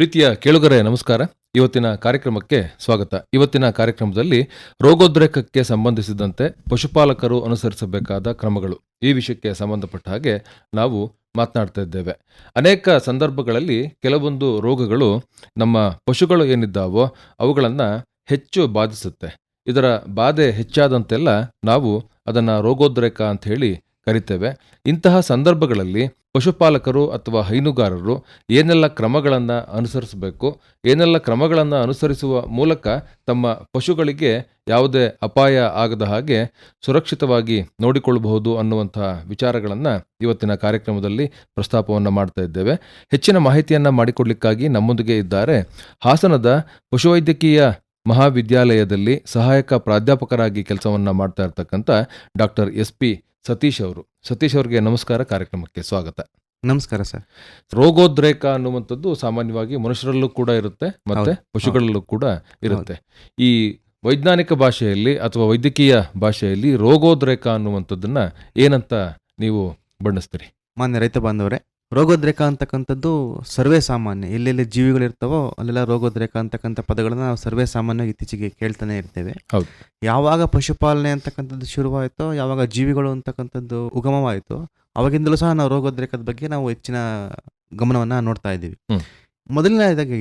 ಪ್ರೀತಿಯ ಕೇಳುಗರೆ, ನಮಸ್ಕಾರ. ಇವತ್ತಿನ ಕಾರ್ಯಕ್ರಮಕ್ಕೆ ಸ್ವಾಗತ. ಇವತ್ತಿನ ಕಾರ್ಯಕ್ರಮದಲ್ಲಿ ರೋಗೋದ್ರೇಕಕ್ಕೆ ಸಂಬಂಧಿಸಿದಂತೆ ಪಶುಪಾಲಕರು ಅನುಸರಿಸಬೇಕಾದ ಕ್ರಮಗಳು. ಈ ವಿಷಯಕ್ಕೆ ಸಂಬಂಧಪಟ್ಟ ಹಾಗೆ ನಾವು ಮಾತನಾಡ್ತಾ ಇದ್ದೇವೆ. ಅನೇಕ ಸಂದರ್ಭಗಳಲ್ಲಿ ಕೆಲವೊಂದು ರೋಗಗಳು ನಮ್ಮ ಪಶುಗಳು ಏನಿದ್ದಾವೋ ಅವುಗಳನ್ನು ಹೆಚ್ಚು ಬಾಧಿಸುತ್ತೆ. ಇದರ ಬಾಧೆ ಹೆಚ್ಚಾದಂತೆಲ್ಲ ನಾವು ಅದನ್ನು ರೋಗೋದ್ರೇಕ ಅಂತ ಹೇಳಿ ಕರಿತೇವೆ. ಇಂತಹ ಸಂದರ್ಭಗಳಲ್ಲಿ ಪಶುಪಾಲಕರು ಅಥವಾ ಹೈನುಗಾರರು ಏನೆಲ್ಲ ಕ್ರಮಗಳನ್ನು ಅನುಸರಿಸಬೇಕು, ಏನೆಲ್ಲ ಕ್ರಮಗಳನ್ನು ಅನುಸರಿಸುವ ಮೂಲಕ ತಮ್ಮ ಪಶುಗಳಿಗೆ ಯಾವುದೇ ಅಪಾಯ ಆಗದ ಹಾಗೆ ಸುರಕ್ಷಿತವಾಗಿ ನೋಡಿಕೊಳ್ಳಬಹುದು ಅನ್ನುವಂತಹ ವಿಚಾರಗಳನ್ನು ಇವತ್ತಿನ ಕಾರ್ಯಕ್ರಮದಲ್ಲಿ ಪ್ರಸ್ತಾಪವನ್ನು ಮಾಡ್ತಾ ಇದ್ದೇವೆ. ಹೆಚ್ಚಿನ ಮಾಹಿತಿಯನ್ನು ಮಾಡಿಕೊಡ್ಲಿಕ್ಕಾಗಿ ನಮ್ಮೊಂದಿಗೆ ಇದ್ದಾರೆ ಹಾಸನದ ಪಶುವೈದ್ಯಕೀಯ ಮಹಾವಿದ್ಯಾಲಯದಲ್ಲಿ ಸಹಾಯಕ ಪ್ರಾಧ್ಯಾಪಕರಾಗಿ ಕೆಲಸವನ್ನು ಮಾಡ್ತಾ ಇರ್ತಕ್ಕಂಥ ಡಾಕ್ಟರ್ ಎಸ್ ಪಿ ಸತೀಶ್ ಅವರು. ಸತೀಶ್ ಅವರಿಗೆ ನಮಸ್ಕಾರ ಕಾರ್ಯಕ್ರಮಕ್ಕೆ ಸ್ವಾಗತ. ನಮಸ್ಕಾರ ಸರ್. ರೋಗೋದ್ರೇಕ ಅನ್ನುವಂಥದ್ದು ಸಾಮಾನ್ಯವಾಗಿ ಮನುಷ್ಯರಲ್ಲೂ ಕೂಡ ಇರುತ್ತೆ ಮತ್ತೆ ಪಶುಗಳಲ್ಲೂ ಕೂಡ ಇರುತ್ತೆ. ಈ ವೈಜ್ಞಾನಿಕ ಭಾಷೆಯಲ್ಲಿ ಅಥವಾ ವೈದ್ಯಕೀಯ ಭಾಷೆಯಲ್ಲಿ ರೋಗೋದ್ರೇಕ ಅನ್ನುವಂಥದ್ದನ್ನ ಏನಂತ ನೀವು ಬಣ್ಣಿಸ್ತೀರಿ? ಮಾನ್ಯ ರೈತ ಬಾಂಧವರೇ ರೋಗೋದ್ರೇಕ ಅಂತಕ್ಕಂಥದ್ದು ಸರ್ವೇ ಸಾಮಾನ್ಯ ಎಲ್ಲೆಲ್ಲಿ ಜೀವಿಗಳಿರ್ತವೋ ಅಲ್ಲೆಲ್ಲ ರೋಗೋದ್ರೇಕ ಅಂತಕ್ಕಂಥ ಪದಗಳನ್ನು ನಾವು ಸರ್ವೇ ಸಾಮಾನ್ಯವಾಗಿ ಇತ್ತೀಚೆಗೆ ಕೇಳ್ತಾನೆ ಇರ್ತೇವೆ. ಯಾವಾಗ ಪಶುಪಾಲನೆ ಅಂತಕ್ಕಂಥದ್ದು ಶುರುವಾಯಿತೋ ಯಾವಾಗ ಜೀವಿಗಳು ಅಂತಕ್ಕಂಥದ್ದು ಉಗಮವಾಯಿತು ಅವಾಗಿಂದಲೂ ಸಹ ನಾವು ರೋಗೋದ್ರೇಕದ ಬಗ್ಗೆ ನಾವು ಹೆಚ್ಚಿನ ಗಮನವನ್ನು ನೋಡ್ತಾ ಇದ್ದೀವಿ. ಮೊದಲನೇದಾಗಿ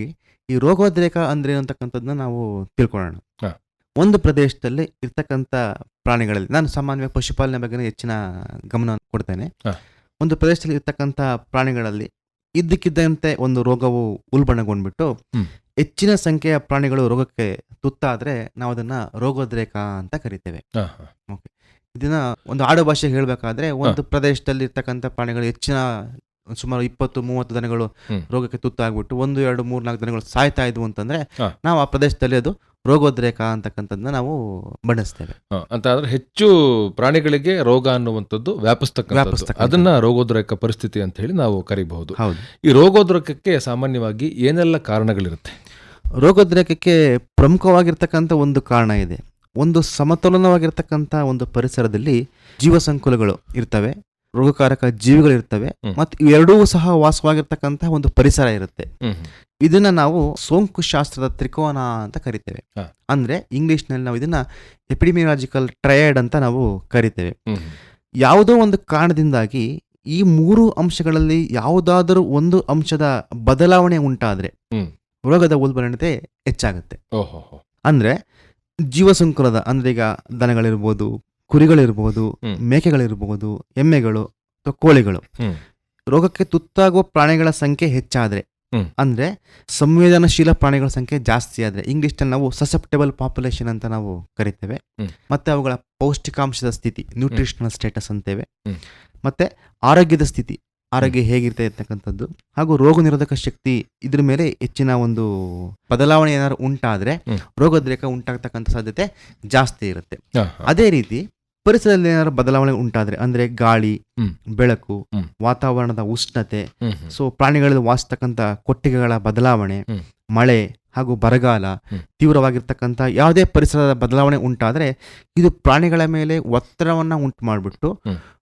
ಈ ರೋಗೋದ್ರೇಕ ಅಂದ್ರೆ ಅಂತಕ್ಕಂಥದ್ದನ್ನ ನಾವು ತಿಳ್ಕೊಳ್ಳೋಣ ಒಂದು ಪ್ರದೇಶದಲ್ಲಿ ಇರ್ತಕ್ಕಂಥ ಪ್ರಾಣಿಗಳಲ್ಲಿ ನಾನು ಸಾಮಾನ್ಯವಾಗಿ ಪಶುಪಾಲನೆ ಬಗ್ಗೆ ಹೆಚ್ಚಿನ ಗಮನವನ್ನು ಕೊಡ್ತೇನೆ. ಒಂದು ಪ್ರದೇಶದಲ್ಲಿ ಇರ್ತಕ್ಕಂಥ ಪ್ರಾಣಿಗಳಲ್ಲಿ ಇದ್ದಕ್ಕಿದ್ದಂತೆ ಒಂದು ರೋಗವು ಉಲ್ಬಣಗೊಂಡ್ಬಿಟ್ಟು. ಹೆಚ್ಚಿನ ಸಂಖ್ಯೆಯ ಪ್ರಾಣಿಗಳು ರೋಗಕ್ಕೆ ತುತ್ತಾದ್ರೆ ನಾವು ಅದನ್ನ ರೋಗೋದ್ರೇಕ ಅಂತ ಕರಿತೇವೆ. ಹಾ. ಇದನ್ನ ಒಂದು ಆಡು ಭಾಷೆ ಹೇಳಬೇಕಾದ್ರೆ ಒಂದು ಪ್ರದೇಶದಲ್ಲಿ ಇರ್ತಕ್ಕಂಥ ಪ್ರಾಣಿಗಳು ಹೆಚ್ಚಿನ ಸುಮಾರು ಇಪ್ಪತ್ತು ಮೂವತ್ತು ದನಗಳು ರೋಗಕ್ಕೆ ತುತ್ತಾಗ್ಬಿಟ್ಟು ಒಂದು ಎರಡು ಮೂರು ನಾಲ್ಕು ದನಗಳು ಸಾಯ್ತಾ ಇದ್ವು ಅಂತಂದ್ರೆ ನಾವು ಆ ಪ್ರದೇಶದಲ್ಲಿ ಅದು ರೋಗೋದ್ರೇಕ ಅಂತಕ್ಕಂಥದ್ದನ್ನ ನಾವು ಬಣ್ಣಿಸ್ತೇವೆ. ಅಂತ ಆದ್ರೆ ಹೆಚ್ಚು ಪ್ರಾಣಿಗಳಿಗೆ ರೋಗ ಅನ್ನುವಂಥದ್ದು ವ್ಯಾಪಿಸ್ತಕ್ಕ. ಅದನ್ನ ರೋಗೋದ್ರೇಕ ಪರಿಸ್ಥಿತಿ ಅಂತ ಹೇಳಿ ನಾವು ಕರಿಬಹುದು. ಹೌದು. ಈ ರೋಗೋದ್ರೇಕಕ್ಕೆ ಸಾಮಾನ್ಯವಾಗಿ ಏನೆಲ್ಲ ಕಾರಣಗಳಿರುತ್ತೆ? ರೋಗೋದ್ರೇಕಕ್ಕೆ ಪ್ರಮುಖವಾಗಿರ್ತಕ್ಕಂಥ ಒಂದು ಕಾರಣ ಇದೆ. ಒಂದು ಸಮತೋಲನವಾಗಿರ್ತಕ್ಕಂಥ ಒಂದು ಪರಿಸರದಲ್ಲಿ ಜೀವ ಸಂಕುಲಗಳು ಇರ್ತವೆ. ರೋಗಕಾರಕ ಜೀವಿಗಳಿರ್ತವೆ ಮತ್ತು ಇವೆರಡೂ ಸಹ ವಾಸವಾಗಿರ್ತಕ್ಕಂತಹ ಒಂದು ಪರಿಸರ ಇರುತ್ತೆ. ಇದನ್ನ ನಾವು ಸೋಂಕು ಶಾಸ್ತ್ರದ ತ್ರಿಕೋನ ಅಂತ ಕರಿತೇವೆ. ಅಂದ್ರೆ ಇಂಗ್ಲಿಷ್ನಲ್ಲಿ ನಾವು ಇದನ್ನ ಎಪಿಡಿಮಿಯಾಲಜಿಕಲ್ ಟ್ರಯಡ್ ಅಂತ ನಾವು ಕರಿತೇವೆ. ಯಾವುದೋ ಒಂದು ಕಾರಣದಿಂದಾಗಿ ಈ ಮೂರು ಅಂಶಗಳಲ್ಲಿ ಯಾವುದಾದರೂ ಒಂದು ಅಂಶದ ಬದಲಾವಣೆ ಉಂಟಾದ್ರೆ. ರೋಗದ ಉಲ್ಬಣತೆ ಹೆಚ್ಚಾಗುತ್ತೆ. ಅಂದ್ರೆ ಜೀವಸಂಕುಲದ ಅಂದ್ರೆ ಈಗ ದನಗಳಿರ್ಬೋದು ಕುರಿಗಳಿರ್ಬೋದು. ಮೇಕೆಗಳಿರ್ಬೋದು ಎಮ್ಮೆಗಳು ಅಥವಾ ಕೋಳಿಗಳು. ರೋಗಕ್ಕೆ ತುತ್ತಾಗುವ ಪ್ರಾಣಿಗಳ ಸಂಖ್ಯೆ ಹೆಚ್ಚಾದ್ರೆ ಅಂದ್ರೆ ಸಂವೇದನಶೀಲ ಪ್ರಾಣಿಗಳ ಸಂಖ್ಯೆ ಜಾಸ್ತಿ ಆದ್ರೆ ಇಂಗ್ಲಿಷ್ ನಾವು ಸಸೆಪ್ಟೇಬಲ್ ಪಾಪ್ಯುಲೇಷನ್ ಅಂತ ನಾವು ಕರಿತೇವೆ. ಮತ್ತೆ ಅವುಗಳ ಪೌಷ್ಟಿಕಾಂಶದ ಸ್ಥಿತಿ ನ್ಯೂಟ್ರಿಷನಲ್ ಸ್ಟೇಟಸ್ ಅಂತೇವೆ. ಮತ್ತೆ ಆರೋಗ್ಯದ ಸ್ಥಿತಿ ಆರೋಗ್ಯ ಹೇಗಿರುತ್ತೆ ಇರ್ತಕ್ಕಂಥದ್ದು ಹಾಗೂ ರೋಗ ನಿರೋಧಕ ಶಕ್ತಿ ಇದ್ರ ಮೇಲೆ ಹೆಚ್ಚಿನ ಒಂದು ಬದಲಾವಣೆ ಏನಾದ್ರು ಉಂಟಾದ್ರೆ ರೋಗದ್ರೇಕ ಉಂಟಾಗ್ತಕ್ಕಂಥ ಸಾಧ್ಯತೆ ಜಾಸ್ತಿ ಇರುತ್ತೆ. ಅದೇ ರೀತಿ ಪರಿಸರದಲ್ಲಿ ಏನಾದ್ರು ಬದಲಾವಣೆ ಉಂಟಾದ್ರೆ ಅಂದ್ರೆ ಗಾಳಿ ಬೆಳಕು ವಾತಾವರಣದ ಉಷ್ಣತೆ. ಸೊ ಪ್ರಾಣಿಗಳಲ್ಲಿ ವಾಸಿಸ್ತಕ್ಕಂಥ ಕೊಟ್ಟಿಗೆಗಳ ಬದಲಾವಣೆ ಮಳೆ ಹಾಗೂ ಬರಗಾಲ. ತೀವ್ರವಾಗಿರ್ತಕ್ಕಂಥ ಯಾವುದೇ ಪರಿಸರದ ಬದಲಾವಣೆ ಉಂಟಾದ್ರೆ ಇದು ಪ್ರಾಣಿಗಳ ಮೇಲೆ ಒತ್ತಡವನ್ನ ಉಂಟು ಮಾಡಿಬಿಟ್ಟು.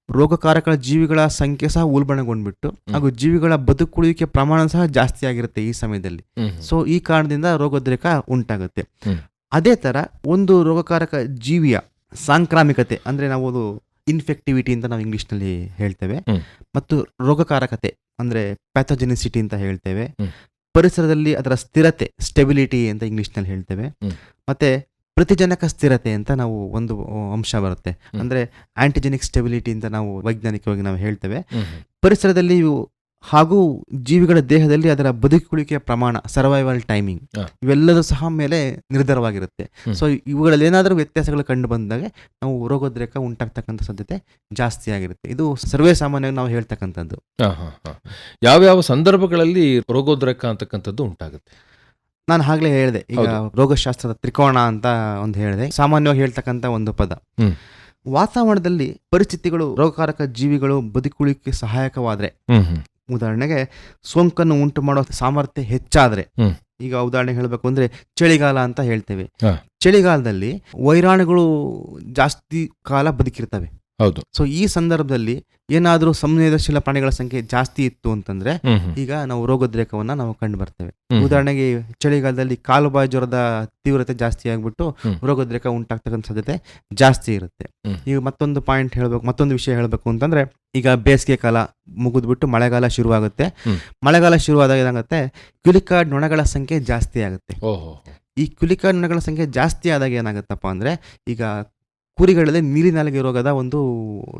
ರೋಗಕಾರಕ ಜೀವಿಗಳ ಸಂಖ್ಯೆ ಸಹ ಉಲ್ಬಣಗೊಂಡ್ಬಿಟ್ಟು ಹಾಗೂ ಜೀವಿಗಳ ಬದುಕುಳಿಯುವಿಕೆ ಪ್ರಮಾಣ ಸಹ ಜಾಸ್ತಿ ಆಗಿರುತ್ತೆ ಈ ಸಮಯದಲ್ಲಿ. ಸೊ ಈ ಕಾರಣದಿಂದ ರೋಗೋದ್ರೇಕ ಉಂಟಾಗುತ್ತೆ ಅದೇ ತರ ಒಂದು ರೋಗಕಾರಕ ಜೀವಿಯ ಸಾಂಕ್ರಾಮಿಕತೆ ಅಂದ್ರೆ ನಾವು ಅದು ಇನ್ಫೆಕ್ಟಿವಿಟಿ ಅಂತ ನಾವು ಇಂಗ್ಲೀಷ್ನಲ್ಲಿ ಹೇಳ್ತೇವೆ. ಮತ್ತು ರೋಗಕಾರಕತೆ ಅಂದ್ರೆ ಪ್ಯಾಥೋಜೆನಿಸಿಟಿ ಅಂತ ಹೇಳ್ತೇವೆ. ಪರಿಸರದಲ್ಲಿ ಅದರ ಸ್ಥಿರತೆ ಸ್ಟೆಬಿಲಿಟಿ ಅಂತ ಇಂಗ್ಲೀಷ್ನಲ್ಲಿ ಹೇಳ್ತೇವೆ. ಮತ್ತು ಪ್ರತಿಜನಕ ಸ್ಥಿರತೆ ಅಂತ ನಾವು ಒಂದು ಅಂಶ ಬರುತ್ತೆ. ಅಂದರೆ ಆಂಟಿಜೆನಿಕ್ ಸ್ಟೆಬಿಲಿಟಿ ಅಂತ ನಾವು ವೈಜ್ಞಾನಿಕವಾಗಿ ನಾವು ಹೇಳ್ತೇವೆ. ಪರಿಸರದಲ್ಲಿ ಇವು ಹಾಗೂ ಜೀವಿಗಳ ದೇಹದಲ್ಲಿ ಅದರ ಬದುಕುಳಿಕೆಯ ಪ್ರಮಾಣ ಸರ್ವೈವಲ್ ಟೈಮಿಂಗ್. ಇವೆಲ್ಲದೂ ಸಹ ಮೇಲೆ ನಿರ್ಧಾರವಾಗಿರುತ್ತೆ. ಸೊ ಇವುಗಳಲ್ಲಿ ಏನಾದರೂ ವ್ಯತ್ಯಾಸಗಳು ಕಂಡು ಬಂದಾಗ ನಾವು ರೋಗೋದ್ರೇಕ ಉಂಟಾಗ್ತಕ್ಕಂಥ ಸಾಧ್ಯತೆ ಜಾಸ್ತಿ ಆಗಿರುತ್ತೆ. ಇದು ಸರ್ವೇ ಸಾಮಾನ್ಯವಾಗಿ ನಾವು ಹೇಳ್ತಕ್ಕಂಥದ್ದು. ಯಾವ್ಯಾವ ಸಂದರ್ಭಗಳಲ್ಲಿ ರೋಗೋದ್ರೇಕ ಅಂತಕ್ಕಂಥದ್ದು ಉಂಟಾಗುತ್ತೆ? ನಾನು ಆಗ್ಲೇ ಹೇಳಿದೆ. ಈಗ ರೋಗಶಾಸ್ತ್ರದ ತ್ರಿಕೋಣ ಅಂತ ಒಂದು ಹೇಳಿದೆ. ಸಾಮಾನ್ಯವಾಗಿ ಹೇಳ್ತಕ್ಕಂಥ ಒಂದು ಪದ. ವಾತಾವರಣದಲ್ಲಿ ಪರಿಸ್ಥಿತಿಗಳು ರೋಗಕಾರಕ ಜೀವಿಗಳು ಬದುಕುಳಿಕೆ ಸಹಾಯಕವಾದ್ರೆ. ಉದಾಹರಣೆಗೆ ಸೋಂಕನ್ನು ಉಂಟು ಮಾಡೋ ಸಾಮರ್ಥ್ಯ ಹೆಚ್ಚಾದ್ರೆ ಈಗ ಉದಾಹರಣೆ ಹೇಳಬೇಕು ಅಂದ್ರೆ ಚಳಿಗಾಲ ಅಂತ ಹೇಳ್ತೇವೆ. ಚಳಿಗಾಲದಲ್ಲಿ ವೈರಾಣುಗಳು ಜಾಸ್ತಿ ಕಾಲ ಬದುಕಿರ್ತವೆ. ಹೌದು ಸೊ ಈ ಸಂದರ್ಭದಲ್ಲಿ ಏನಾದರೂ ಸಂವೇದನಶೀಲ ಪ್ರಾಣಿಗಳ ಸಂಖ್ಯೆ ಜಾಸ್ತಿ ಇತ್ತು ಅಂತಂದ್ರೆ. ಈಗ ನಾವು ರೋಗೋದ್ರೇಕವನ್ನ ನಾವು ಕಂಡು ಬರ್ತೇವೆ. ಉದಾಹರಣೆಗೆ ಚಳಿಗಾಲದಲ್ಲಿ ಕಾಲುಬಾಯಿ ಜ್ವರದ ತೀವ್ರತೆ ಜಾಸ್ತಿ ಆಗ್ಬಿಟ್ಟು. ರೋಗೋದ್ರೇಕ ಉಂಟಾಗ್ತಕ್ಕಂಥ ಸಾಧ್ಯತೆ ಜಾಸ್ತಿ ಇರುತ್ತೆ. ಈಗ ಮತ್ತೊಂದು ಪಾಯಿಂಟ್ ಹೇಳ್ಬೇಕು ಮತ್ತೊಂದು ವಿಷಯ ಹೇಳಬೇಕು ಅಂತಂದ್ರೆ ಈಗ ಬೇಸಿಗೆ ಕಾಲ ಮುಗಿದ್ಬಿಟ್ಟು ಮಳೆಗಾಲ ಶುರುವಾಗುತ್ತೆ. ಮಳೆಗಾಲ ಶುರುವಾದಾಗ ಏನಾಗುತ್ತೆ ಕ್ಯುಲಿಕಾಡ್ ನೊಣಗಳ ಸಂಖ್ಯೆ ಜಾಸ್ತಿ ಆಗುತ್ತೆ ಈ ಕ್ಯುಲಿಕಾಡ್ ನೊಣಗಳ ಸಂಖ್ಯೆ ಜಾಸ್ತಿ ಆದಾಗ ಏನಾಗುತ್ತಪ್ಪ ಅಂದ್ರೆ ಈಗ ಕುರಿಗಳಲ್ಲಿ ನೀರಿನಾಲಿಗೆ ರೋಗದ ಒಂದು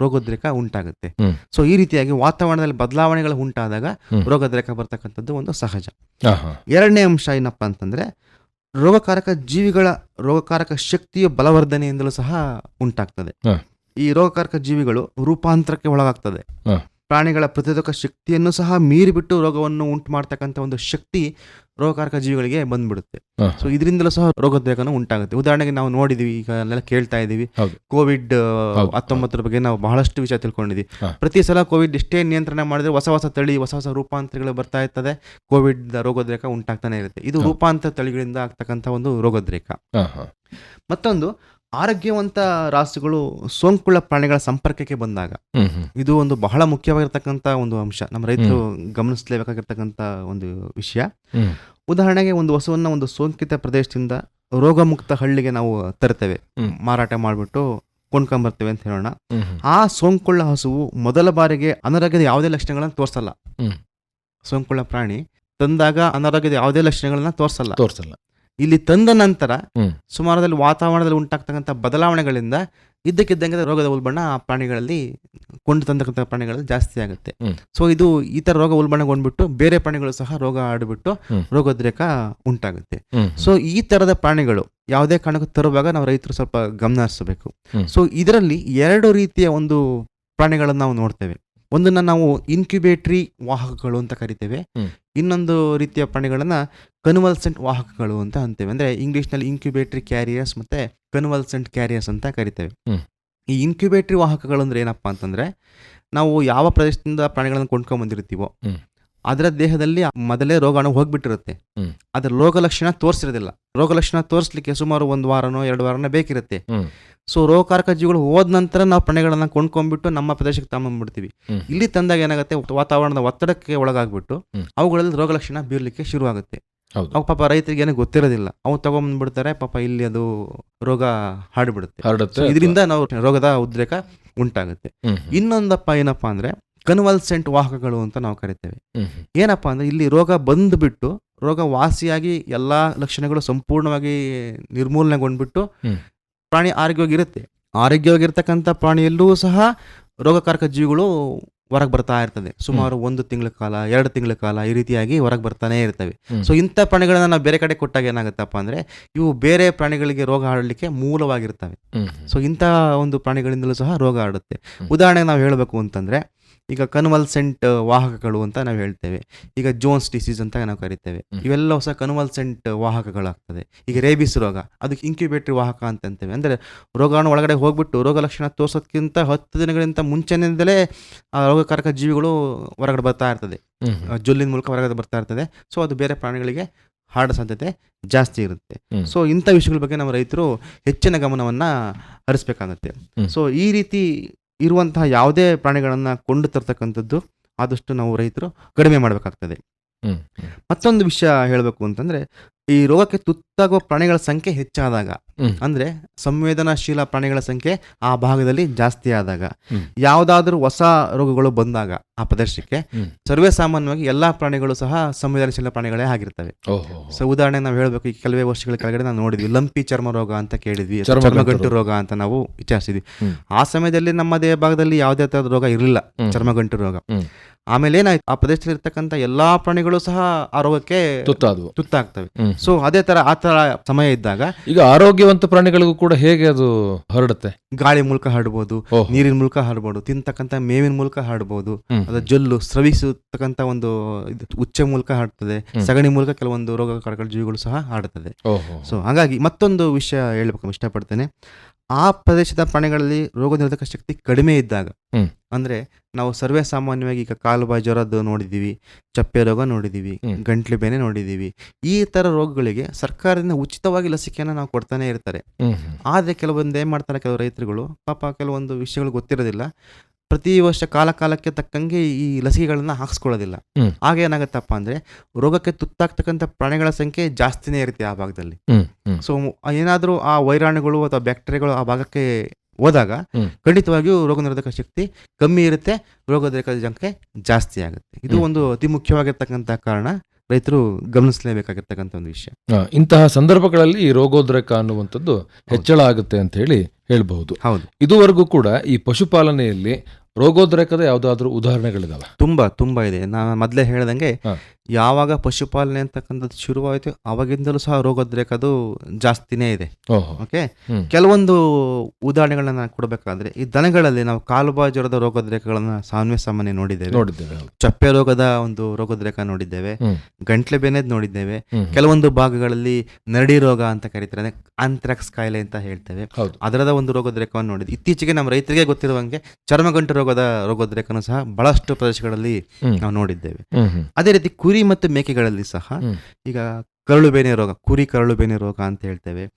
ರೋಗೋದ್ರೇಕ ಉಂಟಾಗುತ್ತೆ. ಸೊ ಈ ರೀತಿಯಾಗಿ ವಾತಾವರಣದಲ್ಲಿ ಬದಲಾವಣೆಗಳು ಉಂಟಾದಾಗ. ರೋಗದ್ರೇಕ ಬರ್ತಕ್ಕಂಥದ್ದು ಒಂದು ಸಹಜ. ಎರಡನೇ ಅಂಶ ಏನಪ್ಪ ಅಂತಂದ್ರೆ ರೋಗಕಾರಕ ಜೀವಿಗಳ ರೋಗಕಾರಕ ಶಕ್ತಿಯ ಬಲವರ್ಧನೆಯಿಂದಲೂ ಸಹ ಉಂಟಾಗ್ತದೆ. ಈ ರೋಗಕಾರಕ ಜೀವಿಗಳು ರೂಪಾಂತರಕ್ಕೆ ಒಳಗಾಗ್ತದೆ. ಪ್ರಾಣಿಗಳ ಪ್ರತಿರೋಧಕ ಶಕ್ತಿಯನ್ನು ಸಹ ಮೀರಿಬಿಟ್ಟು ರೋಗವನ್ನು ಉಂಟು ಮಾಡ್ತಕ್ಕಂಥ ಒಂದು ಶಕ್ತಿ ರೋಗಕಾರಕ ಜೀವಿಗಳಿಗೆ ಬಂದ್ಬಿಡುತ್ತೆ. ಸೊ ಇದರಿಂದಲೂ ಸಹ ರೋಗೋದ್ರೇಕನು ಉಂಟಾಗುತ್ತೆ. ಉದಾಹರಣೆಗೆ ನಾವು ನೋಡಿದೀವಿ ಈಗ ಎಲ್ಲ ಕೇಳ್ತಾ ಇದೀವಿ ಕೋವಿಡ್. ಹತ್ತೊಂಬತ್ತರ ಬಗ್ಗೆ ನಾವು ಬಹಳಷ್ಟು ವಿಷಯ ತಿಳ್ಕೊಂಡಿದ್ವಿ. ಪ್ರತಿ ಸಲ ಕೋವಿಡ್ ಎಷ್ಟೇ ನಿಯಂತ್ರಣ ಮಾಡಿದ್ರೆ ಹೊಸ ಹೊಸ ತಳಿ ಹೊಸ ಹೊಸ ರೂಪಾಂತರಗಳು ಬರ್ತಾ ಇರ್ತದೆ. ಕೋವಿಡ್ ರೋಗೋದ್ರೇಕ ಉಂಟಾಗ್ತಾನೆ ಇರುತ್ತೆ. ಇದು ರೂಪಾಂತರ ತಳಿಗಳಿಂದ ಆಗ್ತಕ್ಕಂಥ ಒಂದು ರೋಗೋದ್ರೇಕ. ಮತ್ತೊಂದು ಆರೋಗ್ಯವಂತ ರಾಸುಗಳು ಸೋಂಕುಳ್ಳ ಪ್ರಾಣಿಗಳ ಸಂಪರ್ಕಕ್ಕೆ ಬಂದಾಗ ಇದು ಒಂದು ಬಹಳ ಮುಖ್ಯವಾಗಿರ್ತಕ್ಕಂಥ ಒಂದು ಅಂಶ. ನಮ್ಮ ರೈತರು ಗಮನಿಸಲೇಬೇಕಾಗಿರ್ತಕ್ಕಂಥ ಒಂದು ವಿಷಯ. ಉದಾಹರಣೆಗೆ ಒಂದು ಹಸುವನ್ನ ಒಂದು ಸೋಂಕಿತ ಪ್ರದೇಶದಿಂದ ರೋಗಮುಕ್ತ ಹಳ್ಳಿಗೆ ನಾವು ತರ್ತೇವೆ. ಮಾರಾಟ ಮಾಡಿಬಿಟ್ಟು ಕೊಂಡ್ಕೊಂಡ್ಬರ್ತೇವೆ ಅಂತ ಹೇಳೋಣ. ಆ ಸೋಂಕುಳ್ಳ ಹಸುವು ಮೊದಲ ಬಾರಿಗೆ ಅನಾರೋಗ್ಯದ ಯಾವುದೇ ಲಕ್ಷಣಗಳನ್ನ ತೋರಿಸಲ್ಲ. ಸೋಂಕುಳ್ಳ ಪ್ರಾಣಿ ತಂದಾಗ ಅನಾರೋಗ್ಯದ ಯಾವುದೇ ಲಕ್ಷಣಗಳನ್ನ ತೋರಿಸಲ್ಲ. ತೋರ್ಸಲ್ಲ. ಇಲ್ಲಿ ತಂದ ನಂತರ. ಸುಮಾರದಲ್ಲಿ ವಾತಾವರಣದಲ್ಲಿ ಉಂಟಾಗ್ತಕ್ಕಂಥ ಬದಲಾವಣೆಗಳಿಂದ ಇದ್ದಕ್ಕಿದ್ದಂಗೆ ರೋಗದ ಉಲ್ಬಣ ಆ ಪ್ರಾಣಿಗಳಲ್ಲಿ ಕೊಂಡು ತಂದಕ್ಕಂಥ ಪ್ರಾಣಿಗಳಲ್ಲಿ ಜಾಸ್ತಿ ಆಗುತ್ತೆ. ಸೊ ಇದು ಈ ತರ ರೋಗ ಉಲ್ಬಣಗೊಂಡ್ಬಿಟ್ಟು ಬೇರೆ ಪ್ರಾಣಿಗಳು ಸಹ ರೋಗ ಆಡ್ಬಿಟ್ಟು. ರೋಗೋದ್ರೇಕ ಉಂಟಾಗುತ್ತೆ. ಸೊ ಈ ತರದ ಪ್ರಾಣಿಗಳು ಯಾವುದೇ ಕಾರಣಕ್ಕೂ ತರುವಾಗ ನಾವು ರೈತರು ಸ್ವಲ್ಪ ಗಮನ ಹರಿಸಬೇಕು. ಸೊ ಇದರಲ್ಲಿ ಎರಡು ರೀತಿಯ ಒಂದು ಪ್ರಾಣಿಗಳನ್ನು ನಾವು ನೋಡ್ತೇವೆ. ಒಂದನ್ನ ನಾವು ಇನ್ಕ್ಯುಬೇಟ್ರಿ ವಾಹಕಗಳು ಅಂತ ಕರಿತೇವೆ. ಇನ್ನೊಂದು ರೀತಿಯ ಪ್ರಾಣಿಗಳನ್ನ ಕನ್ವಲ್ಸೆಂಟ್ ವಾಹಕಗಳು ಅಂತ ಅಂತೇವೆ. ಅಂದ್ರೆ ಇಂಗ್ಲಿಷ್ನಲ್ಲಿ ಇನ್ಕ್ಯುಬೇಟ್ರಿ ಕ್ಯಾರಿಯರ್ಸ್ ಮತ್ತೆ ಕನ್ವಲ್ಸೆಂಟ್ ಕ್ಯಾರಿಯರ್ಸ್ ಅಂತ ಕರಿತೇವೆ. ಈ ಇನ್ಕ್ಯುಬೇಟ್ರಿ ವಾಹಕಗಳು ಅಂದ್ರೆ ಏನಪ್ಪಾ ಅಂತಂದ್ರೆ ನಾವು ಯಾವ ಪ್ರದೇಶದಿಂದ ಪ್ರಾಣಿಗಳನ್ನು ಕೊಂಡ್ಕೊಂಡ್ ಬಂದಿರ್ತೀವೋ ಹ್ಮ್. ಅದರ ದೇಹದಲ್ಲಿ ಮೊದಲೇ ರೋಗಾಣು ಹೋಗ್ಬಿಟ್ಟಿರುತ್ತೆ. ಅದರ ರೋಗ ಲಕ್ಷಣ ತೋರಿಸಿರೋದಿಲ್ಲ. ರೋಗ ಲಕ್ಷಣ ತೋರಿಸ್ಲಿಕ್ಕೆ ಸುಮಾರು ಒಂದು ವಾರನೋ ಎರಡು ವಾರನೋ ಬೇಕಿರುತ್ತೆ. ಸೊ ರೋಗಕಾರಕ ಜೀವಿಗಳು ಹೋದ ನಂತರ ನಾವು ಪ್ರಾಣಿಗಳನ್ನ ಕೊಂಡ್ಕೊಂಡ್ಬಿಟ್ಟು ನಮ್ಮ ಪ್ರದೇಶಕ್ಕೆ ತಗೊಂಡ್ಬಿಡ್ತೀವಿ. ಇಲ್ಲಿ ತಂದಾಗ ಏನಾಗುತ್ತೆ ವಾತಾವರಣದ ಒತ್ತಡಕ್ಕೆ ಒಳಗಾಗ್ಬಿಟ್ಟು ಅವುಗಳಲ್ಲಿ ರೋಗ ಲಕ್ಷಣ ಬೀರ್ಲಿಕ್ಕೆ ಶುರುವಾಗುತ್ತೆ. ಹೌದು. ಅವು ಪಾಪ ರೈತರಿಗೆ ಏನೋ ಗೊತ್ತಿರೋದಿಲ್ಲ. ಅವ್ನು ತಗೊಂಡ್ಬಿಡ್ತಾರೆ ಪಾಪ ಇಲ್ಲಿ ಅದು ರೋಗ ಹಾಡ್ಬಿಡುತ್ತೆ. ಇದರಿಂದ ನಾವು ರೋಗದ ಉದ್ರೇಕ ಉಂಟಾಗುತ್ತೆ. ಇನ್ನೊಂದಪ್ಪ ಏನಪ್ಪಾ ಅಂದ್ರೆ ಕನ್ವಲ್ಸೆಂಟ್ ವಾಹಕಗಳು ಅಂತ ನಾವು ಕರಿತೇವೆ. ಏನಪ್ಪಾ ಅಂದ್ರೆ ಇಲ್ಲಿ ರೋಗ ಬಂದ್ಬಿಟ್ಟು ರೋಗ ವಾಸಿಯಾಗಿ ಎಲ್ಲಾ ಲಕ್ಷಣಗಳು ಸಂಪೂರ್ಣವಾಗಿ ನಿರ್ಮೂಲನೆಗೊಂಡ್ಬಿಟ್ಟು. ಪ್ರಾಣಿ ಆರೋಗ್ಯವಾಗಿರುತ್ತೆ. ಆರೋಗ್ಯವಾಗಿರ್ತಕ್ಕಂಥ ಪ್ರಾಣಿಯಲ್ಲೂ ಸಹ ರೋಗಕಾರಕ ಜೀವಿಗಳು ಹೊರಗೆ ಬರ್ತಾ ಇರ್ತದೆ ಸುಮಾರು ಒಂದು ತಿಂಗಳ ಕಾಲ ಎರಡು ತಿಂಗಳ ಕಾಲ ಈ ರೀತಿಯಾಗಿ ಹೊರಗೆ ಬರ್ತಾನೆ ಇರ್ತವೆ. ಸೊ ಇಂಥ ಪ್ರಾಣಿಗಳನ್ನ ನಾವು ಬೇರೆ ಕಡೆ ಕೊಟ್ಟಾಗ ಏನಾಗುತ್ತಪ್ಪ ಅಂದ್ರೆ ಇವು ಬೇರೆ ಪ್ರಾಣಿಗಳಿಗೆ ರೋಗ ಹರಡಲಿಕ್ಕೆ ಮೂಲವಾಗಿರ್ತವೆ. ಸೊ ಇಂಥ ಒಂದು ಪ್ರಾಣಿಗಳಿಂದಲೂ ಸಹ ರೋಗ ಹರಡುತ್ತೆ. ಉದಾಹರಣೆಗೆ ನಾವು ಹೇಳಬೇಕು ಅಂತಂದ್ರೆ ಈಗ ಕನ್ವಲ್ಸೆಂಟ್ ವಾಹಕಗಳು ಅಂತ ನಾವು ಹೇಳ್ತೇವೆ. ಈಗ ಜೋನ್ಸ್ ಡಿಸೀಸ್ ಅಂತ ನಾವು ಕರಿತೇವೆ. ಇವೆಲ್ಲ ಹೊಸ ಕನ್ವಲ್ಸೆಂಟ್ ವಾಹಕಗಳಾಗ್ತದೆ. ಈಗ ರೇಬಿಸ್ ರೋಗ ಅದಕ್ಕೆ ಇಂಕ್ಯುಬೇಟರಿ ವಾಹಕ ಅಂತ ಅಂತೇವೆ ಅಂದ್ರೆ ರೋಗಾಣು ಒಳಗಡೆ ಹೋಗ್ಬಿಟ್ಟು ರೋಗ ಲಕ್ಷಣ ತೋರ್ಸೋದ್ಕಿಂತ ಹತ್ತು ದಿನಗಳಿಂದ ಮುಂಚೆನಿಂದಲೇ ಆ ರೋಗಕಾರಕ ಜೀವಿಗಳು ಹೊರಗಡೆ ಬರ್ತಾ ಇರ್ತದೆ. ಜೊಲ್ಲಿನ ಮೂಲಕ ಹೊರಗಡೆ ಬರ್ತಾ ಇರ್ತದೆ. ಸೊ ಅದು ಬೇರೆ ಪ್ರಾಣಿಗಳಿಗೆ ಹಾಡ ಸಾಧ್ಯತೆ ಜಾಸ್ತಿ ಇರುತ್ತೆ. ಸೊ ಇಂಥ ವಿಷಯಗಳ ಬಗ್ಗೆ ನಮ್ಮ ರೈತರು ಹೆಚ್ಚಿನ ಗಮನವನ್ನ ಹರಿಸ್ಬೇಕಾಗತ್ತೆ. ಸೊ ಈ ರೀತಿ ಇರುವಂತಹ ಯಾವುದೇ ಪ್ರಾಣಿಗಳನ್ನು ಕೊಂಡು ತರ್ತಕ್ಕಂಥದ್ದು ಆದಷ್ಟು ನಾವು ರೈತರು ಕಡಿಮೆ ಮಾಡಬೇಕಾಗ್ತದೆ. ಮತ್ತೊಂದು ವಿಷಯ ಹೇಳಬೇಕು ಅಂತಂದ್ರೆ ಈ ರೋಗಕ್ಕೆ ತುತ್ತಾಗುವ ಪ್ರಾಣಿಗಳ ಸಂಖ್ಯೆ ಹೆಚ್ಚಾದಾಗ ಅಂದ್ರೆ ಸಂವೇದನಾಶೀಲ ಪ್ರಾಣಿಗಳ ಸಂಖ್ಯೆ ಆ ಭಾಗದಲ್ಲಿ ಜಾಸ್ತಿ ಆದಾಗ ಯಾವ್ದಾದ್ರು ಹೊಸ ರೋಗಗಳು ಬಂದಾಗ ಆ ಪ್ರದೇಶಕ್ಕೆ ಸರ್ವೇ ಸಾಮಾನ್ಯವಾಗಿ ಎಲ್ಲಾ ಪ್ರಾಣಿಗಳು ಸಹ ಸಂವೇದನಾಶೀಲ ಪ್ರಾಣಿಗಳೇ ಆಗಿರ್ತವೆ. ಸೊ ಉದಾಹರಣೆ ನಾವು ಹೇಳ್ಬೇಕು ಈ ಕೆಲವೇ ವರ್ಷಗಳ ಕೆಳಗಡೆ ನಾವು ನೋಡಿದ್ವಿ ಲಂಪಿ ಚರ್ಮ ರೋಗ ಅಂತ ಕೇಳಿದ್ವಿ ಚರ್ಮಗಂಟು ರೋಗ. ಅಂತ ನಾವು ವಿಚಾರಿಸಿದ್ವಿ. ಆ ಸಮಯದಲ್ಲಿ ನಮ್ಮ ದೇಹ ಭಾಗದಲ್ಲಿ ಯಾವುದೇ ತರದ ರೋಗ ಇರಲಿಲ್ಲ. ಚರ್ಮಗಂಟು ರೋಗ. ಆಮೇಲೆ ಏನಾಯ್ತು? ಆ ಪ್ರದೇಶದಲ್ಲಿ ಇರ್ತಕ್ಕಂಥ ಎಲ್ಲಾ ಪ್ರಾಣಿಗಳು ಸಹ ಆರೋಗ್ಯಕ್ಕೆ ರೋಗಕ್ಕೆ ತುತ್ತಾದ್ವು. ತುತ್ತಾಗ್ತವೆ. ಸೊ ಅದೇ ತರ ಆ ತರ ಸಮಯ ಇದ್ದಾಗ ಈಗ ಆರೋಗ್ಯವಂತ ಪ್ರಾಣಿಗಳಿಗೂ ಕೂಡ ಹೇಗೆ ಅದು ಹರಡುತ್ತೆ? ಗಾಳಿ ಮೂಲಕ ಹರಡ್ಬೋದು ಓಹೋ. ನೀರಿನ ಮೂಲಕ ಹರಡ್ಬೋದು ತಿಂತಕ್ಕಂಥ ಮೇವಿನ ಮೂಲಕ ಹರಡ್ಬೋದು ಅದರ ಅದ ಜೊಲ್ಲು ಸ್ರವಿಸತಕ್ಕಂಥ ಒಂದು ಉಚ್ಚೆ ಮೂಲಕ ಹರಡ್ತದೆ ಸಗಣಿ ಮೂಲಕ ಕೆಲವೊಂದು ರೋಗಕಾರಕ ಜೀವಿಗಳು ಸಹ ಹರಡ್ತದೆ. ಓಹೋ. ಸೊ ಹಾಗಾಗಿ ಮತ್ತೊಂದು ವಿಷಯ ಹೇಳ್ಬೇಕು ಇಷ್ಟಪಡ್ತೇನೆ. ಆ ಪ್ರದೇಶದ ಪ್ರಾಣಿಗಳಲ್ಲಿ ರೋಗ ನಿರೋಧಕ ಶಕ್ತಿ ಕಡಿಮೆ ಇದ್ದಾಗ ಅಂದ್ರೆ ನಾವು ಸರ್ವೇ ಸಾಮಾನ್ಯವಾಗಿ ಈಗ ಕಾಲುಬಾಯಿ ಜ್ವರದ್ದು ನೋಡಿದೀವಿ ಚಪ್ಪೆ ರೋಗ ನೋಡಿದೀವಿ. ಗಂಟ್ಲು ಬೇನೆ ನೋಡಿದೀವಿ ಈ ತರ ರೋಗಗಳಿಗೆ ಸರ್ಕಾರದಿಂದ ಉಚಿತವಾಗಿ ಲಸಿಕೆಯನ್ನು ನಾವು ಕೊಡ್ತಾನೆ ಇರ್ತಾರೆ ಆದ್ರೆ. ಕೆಲವೊಂದು ಏನ್ ಮಾಡ್ತಾರೆ ಕೆಲವು ರೈತರುಗಳು ಪಾಪ ಕೆಲವೊಂದು ವಿಷಯಗಳು ಗೊತ್ತಿರೋದಿಲ್ಲ ಪ್ರತಿ ವರ್ಷ ಕಾಲ ಕಾಲಕ್ಕೆ ತಕ್ಕಂಗೆ ಈ ಲಸಿಕೆಗಳನ್ನ ಹಾಕ್ಸ್ಕೊಳ್ಳೋದಿಲ್ಲ. ಹಾಗೆ ಆಗ ಏನಾಗುತ್ತಪ್ಪ ಅಂದ್ರೆ ರೋಗಕ್ಕೆ ತುತ್ತಾಗ್ತಕ್ಕಂಥ ಪ್ರಾಣಿಗಳ ಸಂಖ್ಯೆ ಜಾಸ್ತಿನೇ ಇರುತ್ತೆ ಆ ಭಾಗದಲ್ಲಿ. ಸೊ ಏನಾದರೂ ಆ ವೈರಾಣುಗಳು ಅಥವಾ ಬ್ಯಾಕ್ಟೀರಿಯಾಗಳು ಆ ಭಾಗಕ್ಕೆ ಹೋದಾಗ. ಖಂಡಿತವಾಗಿಯೂ ರೋಗ ನಿರೋಧಕ ಶಕ್ತಿ ಕಮ್ಮಿ ಇರುತ್ತೆ ರೋಗ ನಿರೋಧಕ ಸಂಖ್ಯೆ ಜಾಸ್ತಿ ಆಗುತ್ತೆ. ಇದು ಒಂದು ಅತಿ ಮುಖ್ಯವಾಗಿರ್ತಕ್ಕಂಥ ಕಾರಣ. ರೈತರು ಗಮನಿಸಲೇಬೇಕಾಗಿರ್ತಕ್ಕಂಥ ಒಂದು ವಿಷಯ. ಇಂತಹ ಸಂದರ್ಭಗಳಲ್ಲಿ ಈ ರೋಗೋದ್ರೇಕ ಅನ್ನುವಂಥದ್ದು ಹೆಚ್ಚಳ ಆಗುತ್ತೆ ಅಂತ ಹೇಳಿ ಹೇಳಬಹುದು. ಹೌದು. ಇದುವರೆಗೂ ಕೂಡ ಈ ಪಶುಪಾಲನೆಯಲ್ಲಿ ರೋಗೋದ್ರೇಕದ ಯಾವುದಾದ್ರೂ ಉದಾಹರಣೆಗಳಿದಾವೆ? ತುಂಬಾ ತುಂಬಾ ಇದೆ. ನಾನು ಮೊದಲೇ ಹೇಳ್ದಂಗೆ. ಯಾವಾಗ ಪಶುಪಾಲನೆ ಅಂತಕ್ಕಂಥದ್ದು ಶುರುವಾಯಿತು ಅವಾಗಿಂದಲೂ ಸಹ ರೋಗೋದ್ರೇಕದು ಜಾಸ್ತಿನೇ ಇದೆ. ಓಕೆ ಕೆಲವೊಂದು ಉದಾಹರಣೆಗಳನ್ನ ನಾನು ಕೊಡಬೇಕಾದ್ರೆ ಈ ದನಗಳಲ್ಲಿ ನಾವು ಕಾಲುಬಾ ಜ್ವರದ ರೋಗೋದ್ರೇಕಗಳನ್ನ ಸಾಮಾನ್ಯ ಸಾಮಾನ್ಯ ನೋಡಿದ್ದೇವೆ. ನೋಡಿದ್ದೇವೆ ಚಪ್ಪೆ ರೋಗದ ಒಂದು ರೋಗೋದ್ರೇಕ ನೋಡಿದ್ದೇವೆ. ಗಂಟ್ಲೆ ಬೇನೆದ್ ನೋಡಿದ್ದೇವೆ. ಕೆಲವೊಂದು ಭಾಗಗಳಲ್ಲಿ ನರಡಿ ರೋಗ ಅಂತ ಕರೀತಾರೆ ಅಂದ್ರೆ ಆಂಥ್ರಾಕ್ಸ್ ಕಾಯಿಲೆ ಅಂತ ಹೇಳ್ತೇವೆ. ಅದರದ ಒಂದು ರೋಗೋದ್ರೇಕವನ್ನು ನೋಡಿದ್ವಿ. ಇತ್ತೀಚೆಗೆ ನಮ್ಮ ರೈತರಿಗೆ ಗೊತ್ತಿರುವಂಗೆ ಚರ್ಮಗಂಟು ರೋಗದ ರೋಗೋದ್ರೇಕನು ಸಹ ಬಹಳಷ್ಟು ಪ್ರದೇಶಗಳಲ್ಲಿ. ನಾವು ನೋಡಿದ್ದೇವೆ. ಅದೇ ರೀತಿ ಕುರಿ ಮತ್ತು ಮೇಕೆಗಳಲ್ಲಿ ಸಹ ಈಗ ಕರಳು ಬೇನೆ ರೋಗ ಕುರಿ ಕರಳು ಬೇನೆ ರೋಗ ಅಂತ ಹೇಳ್ತೇವೆ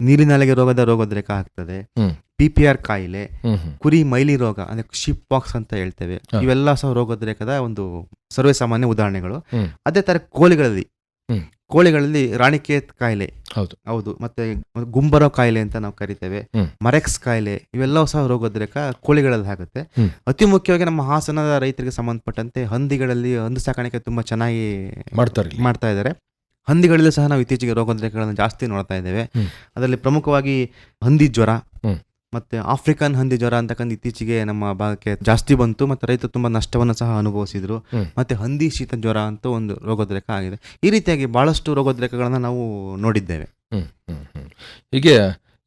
ನೀರಿನಾಲೆಗೆ ರೋಗದ ರೋಗದ್ರೇಕ ಆಗ್ತದೆ ಪಿಪಿಆರ್ ಪಿ ಪಿ ಆರ್ ಕಾಯಿಲೆ. ಕುರಿ ಮೈಲಿ ರೋಗ ಅಂದ್ರೆ ಶಿಪ್ ಪಾಕ್ಸ್ ಅಂತ ಹೇಳ್ತೇವೆ. ಇವೆಲ್ಲ ಸಹ ರೋಗದ್ರೇಕದ ಒಂದು ಸರ್ವೇ ಸಾಮಾನ್ಯ ಉದಾಹರಣೆಗಳು. ಅದೇ ತರ ಕೋಳಿಗಳಲ್ಲಿ. ಕೋಳಿಗಳಲ್ಲಿ ರಾಣಿಕೇತ್ ಕಾಯಿಲೆ. ಹೌದು. ಹೌದು. ಮತ್ತೆ ಗುಂಬರೋ ಕಾಯಿಲೆ ಅಂತ ನಾವು ಕರಿತೇವೆ. ಮರೆಕ್ಸ್ ಕಾಯಿಲೆ ಇವೆಲ್ಲವೂ ಸಹ ರೋಗೋದ್ರೇಕ ಕೋಳಿಗಳಲ್ಲಿ ಆಗುತ್ತೆ. ಅತಿ ಮುಖ್ಯವಾಗಿ ನಮ್ಮ ಹಾಸನದ ರೈತರಿಗೆ ಸಂಬಂಧಪಟ್ಟಂತೆ ಹಂದಿಗಳಲ್ಲಿ ಹಂದಿ ಸಾಕಾಣಿಕೆ ತುಂಬಾ ಚೆನ್ನಾಗಿ ಮಾಡ್ತಾರೆ ಮಾಡ್ತಾ ಇದ್ದಾರೆ. ಹಂದಿಗಳಲ್ಲಿ ಸಹ ನಾವು ಇತ್ತೀಚೆಗೆ ರೋಗದ್ರೆಗಳನ್ನು ಜಾಸ್ತಿ ನೋಡ್ತಾ ಇದ್ದೇವೆ. ಅದರಲ್ಲಿ ಪ್ರಮುಖವಾಗಿ ಹಂದಿ ಜ್ವರ. ಮತ್ತೆ ಆಫ್ರಿಕನ್ ಹಂದಿ ಜ್ವರ ಅಂತಕ್ಕಂಥ ಇತ್ತೀಚೆಗೆ ನಮ್ಮ ಭಾಗಕ್ಕೆ ಜಾಸ್ತಿ ಬಂತು ಮತ್ತೆ ರೈತರು ತುಂಬಾ ನಷ್ಟವನ್ನು ಸಹ ಅನುಭವಿಸಿದ್ರು. ಮತ್ತೆ ಹಂದಿ ಶೀತ ಜ್ವರ ಅಂತ ಒಂದು ರೋಗೋದ್ರೇಕ ಆಗಿದೆ ಈ ರೀತಿಯಾಗಿ ಬಹಳಷ್ಟು ರೋಗೋದ್ರೇಕಗಳನ್ನ ನಾವು ನೋಡಿದ್ದೇವೆ ಹ್ಮ್ ಹ್ಮ್ ಹ್ಮ್. ಹೀಗೆ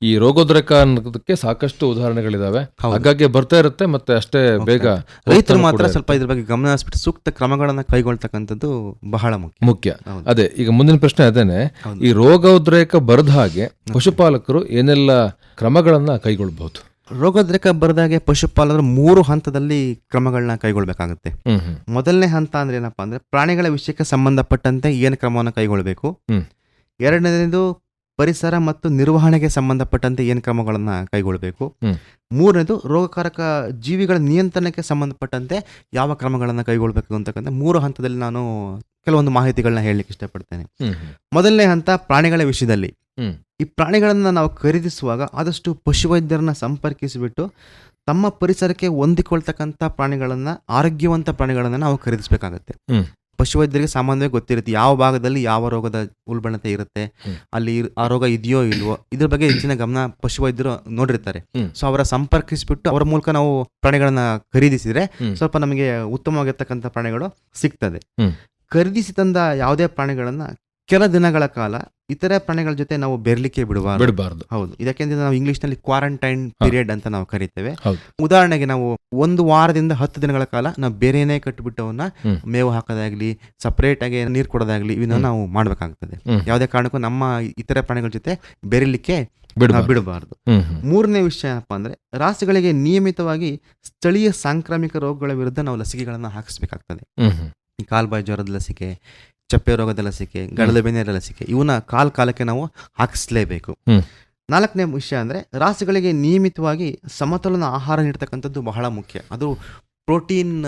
ಈ ರೋಗೋದ್ರೇಕ ಅನ್ನೋದಕ್ಕೆ ಸಾಕಷ್ಟು ಉದಾಹರಣೆಗಳಿದಾವೆ. ಹಾಗಾಗಿ ಬರ್ತಾ ಇರುತ್ತೆ ಮತ್ತೆ ಅಷ್ಟೇ ಬೇಗ ರೈತರು ಮಾತ್ರ ಸ್ವಲ್ಪ ಇದ್ರ ಬಗ್ಗೆ ಗಮನ ಹರಿಸ್ಬಿಟ್ಟು ಸೂಕ್ತ ಕ್ರಮಗಳನ್ನ ಕೈಗೊಳ್ತಕ್ಕಂಥದ್ದು ಬಹಳ ಮುಖ್ಯ. ಮುಖ್ಯ. ಅದೇ ಈಗ ಮುಂದಿನ ಪ್ರಶ್ನೆ ಅದೇನೆ. ಈ ರೋಗೋದ್ರೇಕ ಬರದ ಹಾಗೆ ಪಶುಪಾಲಕರು ಏನೆಲ್ಲ ಕ್ರಮಗಳನ್ನ ಕೈಗೊಳ್ಳಬಹುದು ರೋಗೋದ್ರೇಕ ಬರದಾಗೆ ಪಶುಪಾಲಕರು ಮೂರು ಹಂತದಲ್ಲಿ ಕ್ರಮಗಳನ್ನ ಕೈಗೊಳ್ಬೇಕಾಗುತ್ತೆ. ಮೊದಲನೇ ಹಂತ ಅಂದ್ರೆ ಏನಪ್ಪಾ ಅಂದ್ರೆ ಪ್ರಾಣಿಗಳ ವಿಷಯಕ್ಕೆ ಸಂಬಂಧಪಟ್ಟಂತೆ ಏನು ಕ್ರಮವನ್ನು ಕೈಗೊಳ್ಳಬೇಕು ಹ್ಮ್. ಎರಡನೇದು ಪರಿಸರ ಮತ್ತು ನಿರ್ವಹಣೆಗೆ ಸಂಬಂಧಪಟ್ಟಂತೆ ಏನು ಕ್ರಮಗಳನ್ನು ಕೈಗೊಳ್ಳಬೇಕು. ಮೂರನೇದು ರೋಗಕಾರಕ ಜೀವಿಗಳ ನಿಯಂತ್ರಣಕ್ಕೆ ಸಂಬಂಧಪಟ್ಟಂತೆ ಯಾವ ಕ್ರಮಗಳನ್ನು ಕೈಗೊಳ್ಳಬೇಕು ಅಂತಕ್ಕಂಥ ಮೂರು ಹಂತದಲ್ಲಿ ನಾನು ಕೆಲವೊಂದು ಮಾಹಿತಿಗಳನ್ನ ಹೇಳಲಿಕ್ಕೆ ಇಷ್ಟಪಡ್ತೇನೆ. ಮೊದಲನೇ ಹಂತ ಪ್ರಾಣಿಗಳ ವಿಷಯದಲ್ಲಿ ಈ ಪ್ರಾಣಿಗಳನ್ನು ನಾವು ಖರೀದಿಸುವಾಗ ಆದಷ್ಟು ಪಶುವೈದ್ಯರನ್ನ ಸಂಪರ್ಕಿಸಿಬಿಟ್ಟು ತಮ್ಮ ಪರಿಸರಕ್ಕೆ ಹೊಂದಿಕೊಳ್ತಕ್ಕಂಥ ಪ್ರಾಣಿಗಳನ್ನ ಆರೋಗ್ಯವಂತ ಪ್ರಾಣಿಗಳನ್ನ ನಾವು ಖರೀದಿಸಬೇಕಾಗತ್ತೆ. ಪಶುವೈದ್ಯರಿಗೆ ಸಾಮಾನ್ಯವಾಗಿ ಗೊತ್ತಿರುತ್ತೆ. ಯಾವ ಭಾಗದಲ್ಲಿ ಯಾವ ರೋಗದ ಉಲ್ಬಣತೆ ಇರುತ್ತೆ ಅಲ್ಲಿ ಆ ರೋಗ ಇದೆಯೋ ಇಲ್ವೋ ಇದ್ರ ಬಗ್ಗೆ ಹೆಚ್ಚಿನ ಗಮನ ಪಶುವೈದ್ಯರು ನೋಡಿರ್ತಾರೆ. ಸೊ ಅವರ ಸಂಪರ್ಕಿಸಿಬಿಟ್ಟು ಅವರ ಮೂಲಕ ನಾವು ಪ್ರಾಣಿಗಳನ್ನ ಖರೀದಿಸಿದ್ರೆ ಸ್ವಲ್ಪ ನಮಗೆ ಉತ್ತಮವಾಗಿರ್ತಕ್ಕಂಥ ಪ್ರಾಣಿಗಳು ಸಿಗ್ತದೆ. ಖರೀದಿಸಿ ತಂದ ಯಾವುದೇ ಪ್ರಾಣಿಗಳನ್ನ ಕೆಲ ದಿನಗಳ ಕಾಲ ಇತರೆ ಪ್ರಾಣಿಗಳ ಜೊತೆ ನಾವು ಬೆರಲಿಕ್ಕೆ ಬಿಡಬಾರದು. ಬಿಡಬಾರ್ದು. ಹೌದು. ಇದಕ್ಕೆಂದ್ರೆ ನಾವು ಇಂಗ್ಲಿಷ್ನಲ್ಲಿ ಕ್ವಾರಂಟೈನ್. ಪೀರಿಯಡ್ ಅಂತ ನಾವು ಕರಿತೇವೆ. ಉದಾಹರಣೆಗೆ ನಾವು ಒಂದು ವಾರದಿಂದ ಹತ್ತು ದಿನಗಳ ಕಾಲ ನಾವು ಬೇರೆನೇ ಕಟ್ಟಿಬಿಟ್ಟು ಅವನ್ನ ಮೇವು ಹಾಕೋದಾಗ್ಲಿ ಸಪರೇಟ್ ಆಗಿ ನೀರು ಕೊಡೋದಾಗ್ಲಿ ಇವನ್ನ ನಾವು ಮಾಡ್ಬೇಕಾಗ್ತದೆ. ಯಾವುದೇ ಕಾರಣಕ್ಕೂ ನಮ್ಮ ಇತರೆ ಪ್ರಾಣಿಗಳ ಜೊತೆ ಬೆರಿಲಿಕ್ಕೆ ಬಿಡಬಾರ್ದು. ಮೂರನೇ ವಿಷಯ ಏನಪ್ಪಾ ಅಂದ್ರೆ ರಾಸುಗಳಿಗೆ ನಿಯಮಿತವಾಗಿ ಸ್ಥಳೀಯ ಸಾಂಕ್ರಾಮಿಕ ರೋಗಗಳ ವಿರುದ್ಧ ನಾವು ಲಸಿಕೆಗಳನ್ನು ಹಾಕಿಸ್ಬೇಕಾಗ್ತದೆ. ಕಾಲ್ಬಾಯಿ ಜ್ವರದ ಲಸಿಕೆ ಚಪ್ಪೆ ರೋಗದ ಲಸಿಕೆ ಗಡದ ಬೆನ್ನೇರ ಲಸಿಕೆ ಇವನ್ನ ಕಾಲ ಕಾಲಕ್ಕೆ ನಾವು ಹಾಕಿಸ್ಲೇಬೇಕು. ನಾಲ್ಕನೇ ವಿಷಯ ಅಂದ್ರೆ ರಾಸುಗಳಿಗೆ ನಿಯಮಿತವಾಗಿ ಸಮತೋಲನ ಆಹಾರ ನೀಡ್ತಕ್ಕಂಥದ್ದು ಬಹಳ ಮುಖ್ಯ. ಅದು ಪ್ರೋಟೀನ್